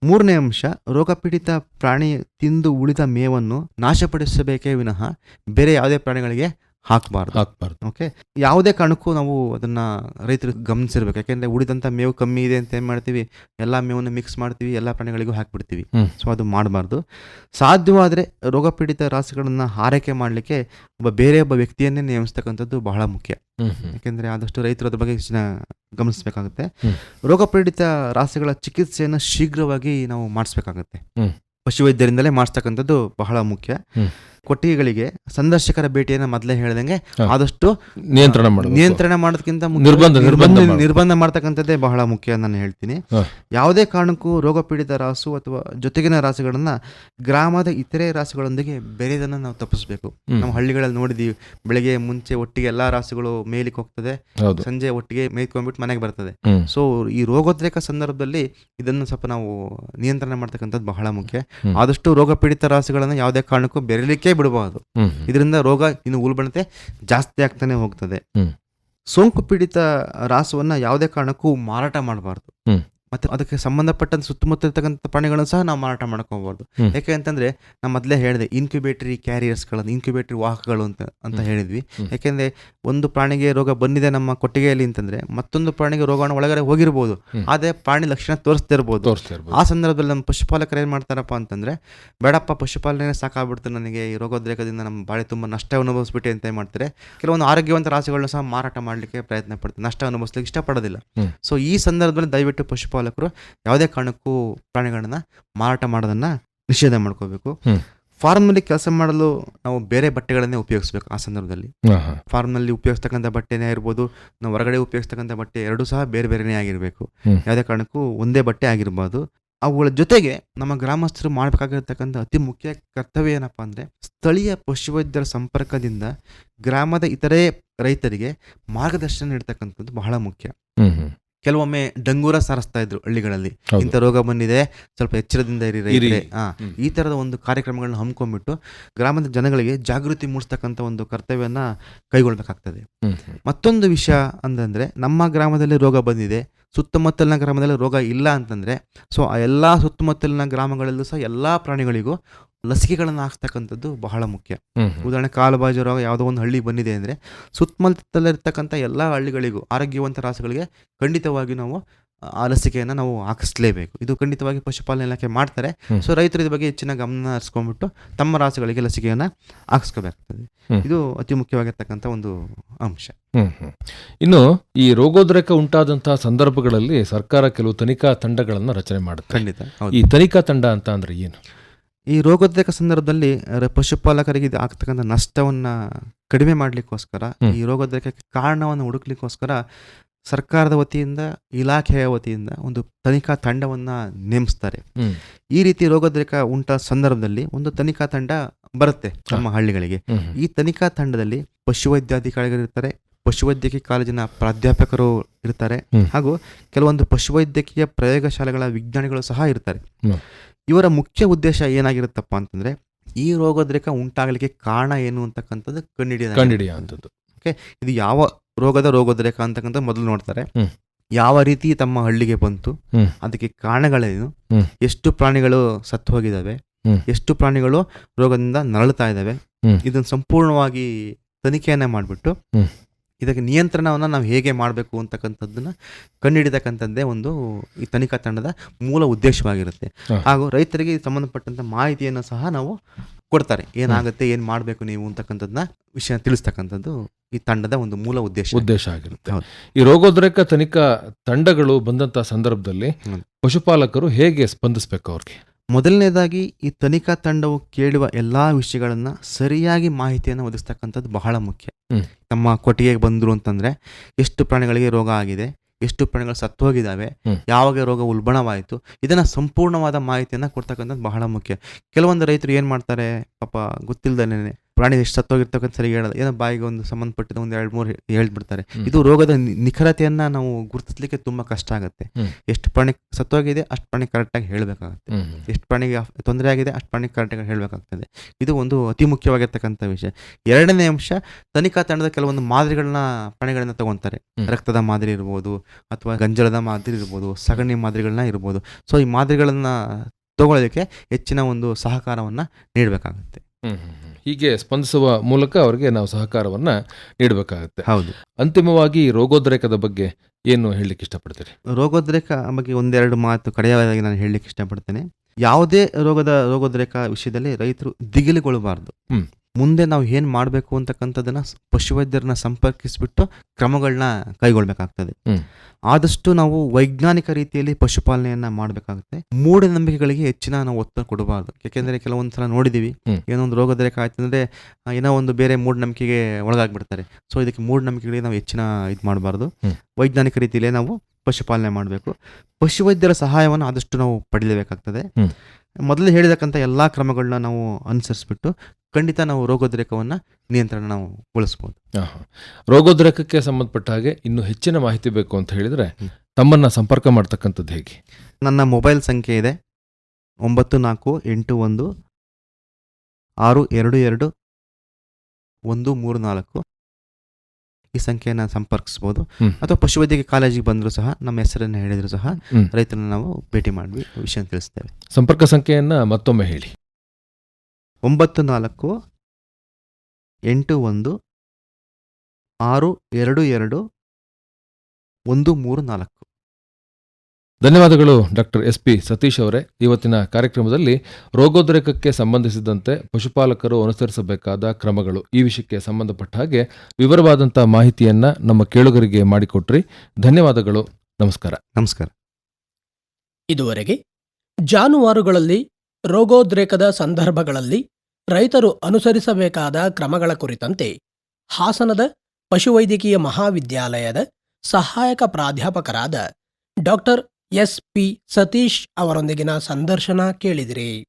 ಮೂರನೇ ಅಂಶ ರೋಗಪೀಡಿತ ಪ್ರಾಣಿ ತಿಂದು ಉಳಿದ ಮೇವನ್ನು ನಾಶಪಡಿಸಬೇಕೇ ವಿನಃ ಬೇರೆ ಯಾವುದೇ ಪ್ರಾಣಿಗಳಿಗೆ ಹಾಕಬಾರ್ದು. ಹಾಕಬಾರ್ದು. ಓಕೆ ಯಾವುದೇ ಕಾರಣಕ್ಕೂ ನಾವು ಅದನ್ನ ರೈತರು ಗಮನಿಸಿರ್ಬೇಕು. ಯಾಕೆಂದ್ರೆ ಉಳಿದಂಥ ಮೇವು ಕಮ್ಮಿ ಇದೆ ಅಂತ ಏನು ಮಾಡ್ತೀವಿ? ಎಲ್ಲ ಮೇವನ್ನು ಮಿಕ್ಸ್ ಮಾಡ್ತೀವಿ ಎಲ್ಲ ಪ್ರಾಣಿಗಳಿಗೂ ಹಾಕ್ಬಿಡ್ತೀವಿ. ಸೊ ಅದು ಮಾಡಬಾರ್ದು. ಸಾಧ್ಯವಾದರೆ ರೋಗಪೀಡಿತ ರಾಸುಗಳನ್ನು ಆರೈಕೆ ಮಾಡಲಿಕ್ಕೆ ಒಬ್ಬ ಬೇರೆ ಒಬ್ಬ ವ್ಯಕ್ತಿಯನ್ನೇ ನೇಮಿಸ್ತಕ್ಕಂಥದ್ದು ಬಹಳ ಮುಖ್ಯ. ಯಾಕೆಂದ್ರೆ ಆದಷ್ಟು ರೈತರು ಅದ್ರ ಬಗ್ಗೆ ಹೆಚ್ಚಿನ ಗಮನಿಸಬೇಕಾಗುತ್ತೆ. ರೋಗಪೀಡಿತ ರೋಗ ಪೀಡಿತ ರಾಸುಗಳ ಚಿಕಿತ್ಸೆಯನ್ನು ಶೀಘ್ರವಾಗಿ ನಾವು ಮಾಡಿಸ್ಬೇಕಾಗುತ್ತೆ. ಪಶುವೈದ್ಯರಿಂದಲೇ ಮಾಡಿಸ್ತಕ್ಕಂಥದ್ದು ಬಹಳ ಮುಖ್ಯ. ಕೊಟ್ಟಿಗೆಗಳಿಗೆ ಸಂದರ್ಶಕರ ಭೇಟಿಯನ್ನು ಮೊದಲೇ ಹೇಳ್ದಂಗೆ. ಆದಷ್ಟು ನಿಯಂತ್ರಣ ನಿಯಂತ್ರಣ ಮಾಡೋದಕ್ಕಿಂತ ನಿರ್ಬಂಧ- ನಿರ್ಬಂಧ ನಿರ್ಬಂಧ. ಮಾಡ್ತಕ್ಕಂಥದ್ದೇ ಬಹಳ ಮುಖ್ಯ ನಾನು ಹೇಳ್ತೀನಿ. ಯಾವುದೇ ಕಾರಣಕ್ಕೂ ರೋಗಪೀಡಿತ ರಾಸು ಅಥವಾ ಜೊತೆಗಿನ ರಾಸುಗಳನ್ನ ಗ್ರಾಮದ ಇತರೆ ರಾಸುಗಳೊಂದಿಗೆ ಬೆರೆಯೋದನ್ನ ನಾವು ತಪ್ಪಿಸ್ಬೇಕು. ನಾವು ನಮ್ಮ ಹಳ್ಳಿಗಳಲ್ಲಿ ನೋಡಿದೀವಿ ಬೆಳಿಗ್ಗೆ ಮುಂಚೆ ಒಟ್ಟಿಗೆ ಎಲ್ಲಾ ರಾಸುಗಳು ಮೇಲಿಕ್ ಹೋಗ್ತದೆ ಸಂಜೆ ಒಟ್ಟಿಗೆ ಮೇಯ್ಕೊಂಡ್ಬಿಟ್ಟು ಮನೆಗೆ ಬರ್ತದೆ. ಸೊ ಈ ರೋಗೋದ್ರೇಕ ಸಂದರ್ಭದಲ್ಲಿ ಇದನ್ನು ಸ್ವಲ್ಪ ನಾವು ನಿಯಂತ್ರಣ ಮಾಡ್ತಕ್ಕಂಥದ್ದು ಬಹಳ ಮುಖ್ಯ. ಆದಷ್ಟು ರೋಗ ಪೀಡಿತ ರಾಸುಗಳನ್ನ ಯಾವುದೇ ಕಾರಣಕ್ಕೂ ಬೆರಲಿಕ್ಕೆ ಬಿಡಬಾರದು ಹ್ಮ್ ಇದರಿಂದ ರೋಗ ಇನ್ನು ಉಲ್ಬಣತೆ ಜಾಸ್ತಿ ಆಗ್ತಾನೆ ಹೋಗ್ತದೆ. ಸೋಂಕು ಪೀಡಿತ ರಾಸವನ್ನ ಯಾವುದೇ ಕಾರಣಕ್ಕೂ ಮಾರಾಟ ಮಾಡಬಾರ್ದು. ಮತ್ತೆ ಅದಕ್ಕೆ ಸಂಬಂಧಪಟ್ಟಂತ ಸುತ್ತಮುತ್ತ ಇರ್ತಕ್ಕಂಥ ಪ್ರಾಣಿಗಳನ್ನು ಸಹ ನಾವು ಮಾರಾಟ ಮಾಡ್ಕೊಬೋದು. ಯಾಕೆ ಅಂತಂದ್ರೆ ನಾನು ಮೊದಲೇ ಹೇಳಿದೆ ಇನ್ಕ್ಯುಬೇಟರಿ ಕ್ಯಾರಿಯರ್ಸ್ಗಳನ್ನು ಇನ್ಕ್ಯುಬೇಟರಿ ವಾಹಕಗಳು ಅಂತ ಅಂತ ಹೇಳಿದ್ವಿ. ಯಾಕೆಂದ್ರೆ ಒಂದು ಪ್ರಾಣಿಗೆ ರೋಗ ಬಂದಿದೆ ನಮ್ಮ ಕೊಟ್ಟಿಗೆಯಲ್ಲಿ ಅಂತಂದ್ರೆ ಮತ್ತೊಂದು ಪ್ರಾಣಿಗೆ ರೋಗವನ್ನು ಒಳಗಡೆ ಹೋಗಿರ್ಬೋದು. ಅದೇ ಪ್ರಾಣಿ ಲಕ್ಷಣ ತೋರಿಸ್ತಾ ಇರ್ಬೋದು. ತೋರಿಸ್ತಾ ಇರ್ಬೋದು ಆ ಸಂದರ್ಭದಲ್ಲಿ ನಮ್ಮ ಪಶುಪಾಲಕರು ಏನು ಮಾಡ್ತಾರಪ್ಪ ಅಂತಂದ್ರೆ ಬೇಡಪ್ಪ ಪಶುಪಾಲನೆ ಸಾಕಾಗ್ಬಿಡ್ತು ನನಗೆ ಈ ರೋಗೋದ್ರೇಕದಿಂದ ನಮ್ಮ ಬಾಳೆ ತುಂಬಾ ನಷ್ಟ ಅನುಭವಿಸ್ಬಿಟ್ಟು ಅಂತ ಏನ್ ಮಾಡ್ತಾರೆ ಕೆಲವೊಂದು ಆರೋಗ್ಯವಂತ ರಾಸುಗಳನ್ನ ಸಹ ಮಾರಾಟ ಮಾಡಲಿಕ್ಕೆ ಪ್ರಯತ್ನ ಪಡ್ತಾರೆ. ನಷ್ಟ ಅನುಭವಿಸ್ಲಿಕ್ಕೆ ಇಷ್ಟಪಡೋದಿಲ್ಲ. ಸೊ ಈ ಸಂದರ್ಭದಲ್ಲಿ ದಯವಿಟ್ಟು ಪಶುಪಾಲಕರು ಯಾವುದೇ ಕಾರಣಕ್ಕೂ ಪ್ರಾಣಿಗಳನ್ನ ಮಾರಾಟ ಮಾಡೋದನ್ನ ನಿಷೇಧ ಮಾಡ್ಕೋಬೇಕು. ಫಾರ್ಮ್ ಫಾರ್ಮ್ನಲ್ಲಿ ಕೆಲಸ ಮಾಡಲು ನಾವು ಬೇರೆ ಬಟ್ಟೆಗಳನ್ನೇ ಉಪಯೋಗಿಸ್ಬೇಕು ಆ ಸಂದರ್ಭದಲ್ಲಿ. ಫಾರ್ಮ್ನಲ್ಲಿ ಫಾರ್ಮ್ನಲ್ಲಿ ಉಪಯೋಗಿಸ್ತಕ್ಕಂಥ ಬಟ್ಟೆನೇ ಇರ್ಬೋದು ನಾವು ಹೊರಗಡೆ ಉಪಯೋಗಿಸ್ತಕ್ಕಂಥ ಬಟ್ಟೆ ಎರಡೂ ಸಹ ಬೇರೆ ಬೇರೆನೇ ಆಗಿರಬೇಕು. ಯಾವುದೇ ಕಾರಣಕ್ಕೂ ಒಂದೇ ಬಟ್ಟೆ ಆಗಿರ್ಬೋದು. ಅವುಗಳ ಜೊತೆಗೆ ನಮ್ಮ ಗ್ರಾಮಸ್ಥರು ಮಾಡಬೇಕಾಗಿರ್ತಕ್ಕಂಥ ಅತಿ ಮುಖ್ಯ ಕರ್ತವ್ಯ ಏನಪ್ಪ ಅಂದರೆ ಸ್ಥಳೀಯ ಪಶುವೈದ್ಯರ ಸಂಪರ್ಕದಿಂದ ಗ್ರಾಮದ ಇತರೆ ರೈತರಿಗೆ ಮಾರ್ಗದರ್ಶನ ನೀಡ್ತಕ್ಕಂಥದ್ದು ಬಹಳ ಮುಖ್ಯ. ಕೆಲವೊಮ್ಮೆ ಡಂಗೂರ ಸಾರಿಸ್ತಾ ಇದ್ರು ಹಳ್ಳಿಗಳಲ್ಲಿ. ಇಂಥ ರೋಗ ಬಂದಿದೆ ಸ್ವಲ್ಪ ಎಚ್ಚರದಿಂದ ಇರಿ ಈ ತರದ ಒಂದು ಕಾರ್ಯಕ್ರಮಗಳನ್ನ ಹಮ್ಮಿಕೊಂಡ್ಬಿಟ್ಟು ಗ್ರಾಮದ ಜನಗಳಿಗೆ ಜಾಗೃತಿ ಮೂಡಿಸ್ತಕ್ಕಂಥ ಒಂದು ಕರ್ತವ್ಯನ ಕೈಗೊಳ್ಬೇಕಾಗ್ತದೆ. ಮತ್ತೊಂದು ವಿಷಯ ಅಂತಂದ್ರೆ ನಮ್ಮ ಗ್ರಾಮದಲ್ಲಿ ರೋಗ ಬಂದಿದೆ. ಸುತ್ತಮುತ್ತಲಿನ ಗ್ರಾಮದಲ್ಲಿ ರೋಗ ಇಲ್ಲ ಅಂತಂದರೆ ಸೊ ಆ ಎಲ್ಲ ಸುತ್ತಮುತ್ತಲಿನ ಗ್ರಾಮಗಳಲ್ಲೂ ಸಹ ಎಲ್ಲ ಪ್ರಾಣಿಗಳಿಗೂ ಲಸಿಕೆಗಳನ್ನು ಹಾಕ್ತಕ್ಕಂಥದ್ದು ಬಹಳ ಮುಖ್ಯ. ಉದಾಹರಣೆ ಕಾಲುಬಾಜು ರೋಗ ಯಾವುದೋ ಒಂದು ಹಳ್ಳಿ ಬಂದಿದೆ ಅಂದರೆ ಸುತ್ತಮುತ್ತಲಿರ್ತಕ್ಕಂಥ ಎಲ್ಲ ಹಳ್ಳಿಗಳಿಗೂ ಆರೋಗ್ಯವಂತ ರಾಸುಗಳಿಗೆ ಖಂಡಿತವಾಗಿ ನಾವು ಲಸಿಕೆಯನ್ನು ನಾವು ಹಾಕಿಸ್ಲೇಬೇಕು. ಇದು ಖಂಡಿತವಾಗಿ ಪಶುಪಾಲನೆ ಇಲಾಖೆ ಮಾಡ್ತಾರೆ. ಸೊ ರೈತರು ಇದ್ರ ಬಗ್ಗೆ ಹೆಚ್ಚಿನ ಗಮನ ಹರಿಸ್ಕೊಂಡ್ಬಿಟ್ಟು ತಮ್ಮ ರಾಸುಗಳಿಗೆ ಲಸಿಕೆಯನ್ನು ಹಾಕಿಸ್ಕೋಬೇಕಾಗ್ತದೆ. ಇದು ಅತಿ ಮುಖ್ಯವಾಗಿರ್ತಕ್ಕಂಥ ಒಂದು ಅಂಶ. ಇನ್ನು ಈ ರೋಗೋದ್ರೇಕ ಉಂಟಾದಂತಹ ಸಂದರ್ಭಗಳಲ್ಲಿ ಸರ್ಕಾರ ಕೆಲವು ತನಿಖಾ ತಂಡಗಳನ್ನು ರಚನೆ ಮಾಡುತ್ತೆ. ಖಂಡಿತ ಈ ತನಿಖಾ ತಂಡ ಅಂತ ಅಂದ್ರೆ ಏನು? ಈ ರೋಗೋದ್ರೇಕ ಸಂದರ್ಭದಲ್ಲಿ ಪಶುಪಾಲಕರಿಗೆ ಇದು ಆಗ್ತಕ್ಕಂಥ ನಷ್ಟವನ್ನ ಕಡಿಮೆ ಮಾಡಲಿಕ್ಕೋಸ್ಕರ ಈ ರೋಗೋದ್ರೇಕಕ್ಕೆ ಕಾರಣವನ್ನು ಹುಡುಕ್ಲಿಕ್ಕೋಸ್ಕರ ಸರ್ಕಾರದ ವತಿಯಿಂದ ಇಲಾಖೆಯ ವತಿಯಿಂದ ಒಂದು ತನಿಖಾ ತಂಡವನ್ನು ನೇಮಿಸ್ತಾರೆ. ಈ ರೀತಿ ರೋಗೋದ್ರೇಕ ಉಂಟ ಸಂದರ್ಭದಲ್ಲಿ ಒಂದು ತನಿಖಾ ತಂಡ ಬರುತ್ತೆ ನಮ್ಮ ಹಳ್ಳಿಗಳಿಗೆ. ಈ ತನಿಖಾ ತಂಡದಲ್ಲಿ ಪಶುವೈದ್ಯಾಧಿಕಾರಿಗಳು ಇರ್ತಾರೆ ಪಶುವೈದ್ಯಕೀಯ ಕಾಲೇಜಿನ ಪ್ರಾಧ್ಯಾಪಕರು ಇರ್ತಾರೆ ಹಾಗೂ ಕೆಲವೊಂದು ಪಶುವೈದ್ಯಕೀಯ ಪ್ರಯೋಗಶಾಲೆಗಳ ವಿಜ್ಞಾನಿಗಳು ಸಹ ಇರ್ತಾರೆ. ಇವರ ಮುಖ್ಯ ಉದ್ದೇಶ ಏನಾಗಿರುತ್ತಪ್ಪ ಅಂತಂದ್ರೆ ಈ ರೋಗೋದ್ರೇಕ ಉಂಟಾಗಲಿಕ್ಕೆ ಕಾರಣ ಏನು ಅಂತಕ್ಕಂಥದ್ದು ಕಂಡುಹಿಡಿಯ ಕಂಡಿಡಿಯ ಅಂತದ್ದು ಇದು ಯಾವ ರೋಗದ ರೋಗೋದ್ರೇಕ ಅಂತಕ್ಕಂಥ ಮೊದಲು ನೋಡ್ತಾರೆ. ಯಾವ ರೀತಿ ತಮ್ಮ ಹಳ್ಳಿಗೆ ಬಂತು ಅದಕ್ಕೆ ಕಾರಣಗಳೇನು ಎಷ್ಟು ಪ್ರಾಣಿಗಳು ಸತ್ತು ಹೋಗಿದ್ದಾವೆ ಎಷ್ಟು ಪ್ರಾಣಿಗಳು ರೋಗದಿಂದ ನರಳುತ್ತಾ ಇದ್ದಾವೆ. ಇದನ್ನು ಸಂಪೂರ್ಣವಾಗಿ ತನಿಖೆಯನ್ನ ಮಾಡಿಬಿಟ್ಟು ಇದಕ್ಕೆ ನಿಯಂತ್ರಣವನ್ನು ನಾವು ಹೇಗೆ ಮಾಡಬೇಕು ಅಂತಕ್ಕಂಥದ್ದನ್ನ ಕಂಡುಹಿಡಿತಕ್ಕಂಥದ್ದೇ ಒಂದು ಈ ತನಿಖಾ ತಂಡದ ಮೂಲ ಉದ್ದೇಶವಾಗಿರುತ್ತೆ. ಹಾಗೂ ರೈತರಿಗೆ ಸಂಬಂಧಪಟ್ಟಂತ ಮಾಹಿತಿಯನ್ನು ಸಹ ನಾವು ಕೊಡ್ತಾರೆ. ಏನಾಗುತ್ತೆ ಏನು ಮಾಡಬೇಕು ನೀವು ಅಂತಕ್ಕಂಥದ್ನ ವಿಷಯ ತಿಳಿಸ್ತಕ್ಕಂಥದ್ದು ಈ ತಂಡದ ಒಂದು ಮೂಲ ಉದ್ದೇಶ. ಉದ್ದೇಶ ಆಗಿರುತ್ತೆ. ಈ ರೋಗೋದ್ರೇಕ ತನಿಖಾ ತಂಡಗಳು ಬಂದಂತ ಸಂದರ್ಭದಲ್ಲಿ ಪಶುಪಾಲಕರು ಹೇಗೆ ಸ್ಪಂದಿಸ್ಬೇಕು ಅವ್ರಿಗೆ? ಮೊದಲನೇದಾಗಿ ಈ ತನಿಖಾ ತಂಡವು ಕೇಳುವ ಎಲ್ಲಾ ವಿಷಯಗಳನ್ನ ಸರಿಯಾಗಿ ಮಾಹಿತಿಯನ್ನು ಒದಗಿಸ್ತಕ್ಕಂಥದ್ದು ಬಹಳ ಮುಖ್ಯ. ನಮ್ಮ ಕೊಟ್ಟಿಗೆಗೆ ಬಂದ್ರು ಅಂತಂದ್ರೆ ಎಷ್ಟು ಪ್ರಾಣಿಗಳಿಗೆ ರೋಗ ಆಗಿದೆ ಎಷ್ಟು ಪ್ರಾಣಿಗಳು ಸತ್ತು ಹೋಗಿದ್ದಾವೆ ಯಾವಾಗ ರೋಗ ಉಲ್ಬಣವಾಯಿತು ಇದನ್ನ ಸಂಪೂರ್ಣವಾದ ಮಾಹಿತಿಯನ್ನ ಕೊಡ್ತಕ್ಕಂಥದ್ದು ಬಹಳ ಮುಖ್ಯ. ಕೆಲವೊಂದು ರೈತರು ಏನು ಮಾಡ್ತಾರೆ ಪಾಪ ಗೊತ್ತಿಲ್ದೇನೆ ಪ್ರಾಣಿ ಎಷ್ಟು ಸತ್ತೋಗಿರ್ತಕ್ಕಂಥ ಸರಿ ಹೇಳೋದು ಏನೋ ಬಾಯಿಗೆ ಒಂದು ಸಂಬಂಧಪಟ್ಟಿದ ಒಂದು ಎರಡು ಮೂರು ಹೇಳ್ಬಿಡ್ತಾರೆ. ಇದು ರೋಗದ ನಿಖರತೆಯನ್ನ ನಾವು ಗುರುತಿಸ್ಲಿಕ್ಕೆ ತುಂಬಾ ಕಷ್ಟ ಆಗುತ್ತೆ. ಎಷ್ಟು ಪ್ರಾಣಿ ಸತ್ತೋಗಿದೆ ಅಷ್ಟು ಪ್ರಾಣಿ ಕರೆಕ್ಟಾಗಿ ಹೇಳಬೇಕಾಗುತ್ತೆ. ಎಷ್ಟು ಪ್ರಾಣಿಗೆ ತೊಂದರೆ ಆಗಿದೆ ಅಷ್ಟು ಪ್ರಾಣಿ ಕರೆಕ್ಟಾಗಿ ಹೇಳಬೇಕಾಗ್ತದೆ. ಇದು ಒಂದು ಅತಿ ಮುಖ್ಯವಾಗಿರ್ತಕ್ಕಂಥ ವಿಷಯ. ಎರಡನೇ ಅಂಶ ತನಿಖಾ ತಂಡದ ಕೆಲವೊಂದು ಮಾದರಿಗಳನ್ನ ಪ್ರಾಣಿಗಳನ್ನ ತಗೊಂತಾರೆ. ರಕ್ತದ ಮಾದರಿ ಇರ್ಬೋದು ಅಥವಾ ಗಂಜಲದ ಮಾದರಿ ಇರ್ಬೋದು ಸಗಣಿ ಮಾದರಿಗಳನ್ನ ಇರ್ಬೋದು. ಸೊ ಈ ಮಾದರಿಗಳನ್ನ ತಗೊಳ್ಳೋದಕ್ಕೆ ಹೆಚ್ಚಿನ ಒಂದು ಸಹಕಾರವನ್ನ ನೀಡಬೇಕಾಗುತ್ತೆ. ಹೀಗೆ ಸ್ಪಂದಿಸುವ ಮೂಲಕ ಅವರಿಗೆ ನಾವು ಸಹಕಾರವನ್ನು ನೀಡಬೇಕಾಗುತ್ತೆ. ಹೌದು. ಅಂತಿಮವಾಗಿ ರೋಗೋದ್ರೇಕದ ಬಗ್ಗೆ ಏನು ಹೇಳಲಿಕ್ಕೆ ಇಷ್ಟಪಡ್ತೀರಿ? ರೋಗೋದ್ರೇಕ ಬಗ್ಗೆ ಒಂದೆರಡು ಮಾತು ಕಡೆಯವಾಗಿ ನಾನು ಹೇಳಲಿಕ್ಕೆ ಇಷ್ಟಪಡ್ತೇನೆ. ಯಾವುದೇ ರೋಗದ ರೋಗೋದ್ರೇಕ ವಿಷಯದಲ್ಲಿ ರೈತರು ದಿಗಿಲುಗೊಳ್ಳಬಾರ್ದು. ಮುಂದೆ ನಾವು ಏನು ಮಾಡಬೇಕು ಅಂತಕ್ಕಂಥದ್ದನ್ನ ಪಶುವೈದ್ಯರನ್ನ ಸಂಪರ್ಕಿಸಿಬಿಟ್ಟು ಕ್ರಮಗಳನ್ನ ಕೈಗೊಳ್ಬೇಕಾಗ್ತದೆ. ಹ್ಮ್. ಆದಷ್ಟು ನಾವು ವೈಜ್ಞಾನಿಕ ರೀತಿಯಲ್ಲಿ ಪಶುಪಾಲನೆಯನ್ನ ಮಾಡಬೇಕಾಗುತ್ತೆ. ಮೂಢನಂಬಿಕೆಗಳಿಗೆ ಹೆಚ್ಚಿನ ನಾವು ಒತ್ತು ಕೊಡಬಾರ್ದು. ಯಾಕೆಂದ್ರೆ ಕೆಲವೊಂದು ಸಲ ನೋಡಿದೀವಿ ಹ್ಮ್. ಏನೋ ಒಂದು ರೋಗದ್ರೇಕ ಆಯ್ತು ಅಂದ್ರೆ ಏನೋ ಒಂದು ಬೇರೆ ಮೂಢನಂಬಿಕೆಗೆ ಒಳಗಾಗ್ಬಿಡ್ತಾರೆ. ಸೊ ಇದಕ್ಕೆ ಮೂಢನಂಬಿಕೆಗಳಿಗೆ ನಾವು ಹೆಚ್ಚಿನ ಇದು ಮಾಡಬಾರ್ದು. ವೈಜ್ಞಾನಿಕ ರೀತಿಯಲ್ಲೇ ನಾವು ಪಶುಪಾಲನೆ ಮಾಡಬೇಕು. ಪಶುವೈದ್ಯರ ಸಹಾಯವನ್ನು ಆದಷ್ಟು ನಾವು ಪಡೆಯಲೇಬೇಕಾಗ್ತದೆ. ಮೊದಲು ಹೇಳಿದಕ್ಕಂಥ ಎಲ್ಲಾ ಕ್ರಮಗಳನ್ನ ನಾವು ಅನುಸರಿಸ್ಬಿಟ್ಟು ಖಂಡಿತ ನಾವು ರೋಗೋದ್ರೇಕವನ್ನು ನಿಯಂತ್ರಣ ನಾವು ಗೊಳಿಸ್ಬೋದು. ರೋಗೋದ್ರೇಕಕ್ಕೆ ಸಂಬಂಧಪಟ್ಟ ಹಾಗೆ ಇನ್ನು ಹೆಚ್ಚಿನ ಮಾಹಿತಿ ಬೇಕು ಅಂತ ಹೇಳಿದರೆ ತಮ್ಮನ್ನು ಸಂಪರ್ಕ ಮಾಡ್ತಕ್ಕಂಥದ್ದು ಹೇಗೆ? ನನ್ನ ಮೊಬೈಲ್ ಸಂಖ್ಯೆ ಇದೆ. ಒಂಬತ್ತು ನಾಲ್ಕು ಎಂಟು ಒಂದು ಆರು ಎರಡು ಎರಡು ಒಂದು ಮೂರು ನಾಲ್ಕು. ಈ ಸಂಖ್ಯೆಯನ್ನು ಸಂಪರ್ಕಿಸ್ಬೋದು. ಅಥವಾ ಪಶುವೈದ್ಯಕೀಯ ಕಾಲೇಜಿಗೆ ಬಂದರೂ ಸಹ ನಮ್ಮ ಹೆಸರನ್ನು ಹೇಳಿದರೂ ಸಹ ರೈತರನ್ನು ನಾವು ಭೇಟಿ ಮಾಡಿ ವಿಷಯ ತಿಳಿಸ್ತೇವೆ. ಸಂಪರ್ಕ ಸಂಖ್ಯೆಯನ್ನು ಮತ್ತೊಮ್ಮೆ ಹೇಳಿ. ಒಂಬತ್ತು ನಾಲ್ಕು ಎಂಟು ಒಂದು ಆರು ಎರಡು ಎರಡು ಒಂದು ಮೂರು ನಾಲ್ಕು. ಧನ್ಯವಾದಗಳು ಡಾಕ್ಟರ್ ಎಸ್ ಪಿ ಸತೀಶ್ ಅವರೇ. ಇವತ್ತಿನ ಕಾರ್ಯಕ್ರಮದಲ್ಲಿ ರೋಗೋದ್ರೇಕಕ್ಕೆ ಸಂಬಂಧಿಸಿದಂತೆ ಪಶುಪಾಲಕರು ಅನುಸರಿಸಬೇಕಾದ ಕ್ರಮಗಳು ಈ ವಿಷಯಕ್ಕೆ ಸಂಬಂಧಪಟ್ಟ ಹಾಗೆ ವಿವರವಾದಂಥ ಮಾಹಿತಿಯನ್ನ ನಮ್ಮ ಕೇಳುಗರಿಗೆ ಮಾಡಿಕೊಟ್ರಿ. ಧನ್ಯವಾದಗಳು. ನಮಸ್ಕಾರ. ನಮಸ್ಕಾರ. ಇದುವರೆಗೆ ಜಾನುವಾರುಗಳಲ್ಲಿ ರೋಗೋದ್ರೇಕದ ಸಂದರ್ಭಗಳಲ್ಲಿ ರೈತರು ಅನುಸರಿಸಬೇಕಾದ ಕ್ರಮಗಳ ಕುರಿತಂತೆ ಹಾಸನದ ಪಶುವೈದ್ಯಕೀಯ ಮಹಾವಿದ್ಯಾಲಯದ ಸಹಾಯಕ ಪ್ರಾಧ್ಯಾಪಕರಾದ ಡಾಕ್ಟರ್ ಎಸ್ ಪಿ ಸತೀಶ್ ಅವರೊಂದಿಗಿನ ಸಂದರ್ಶನ ಕೇಳಿದಿರಿ.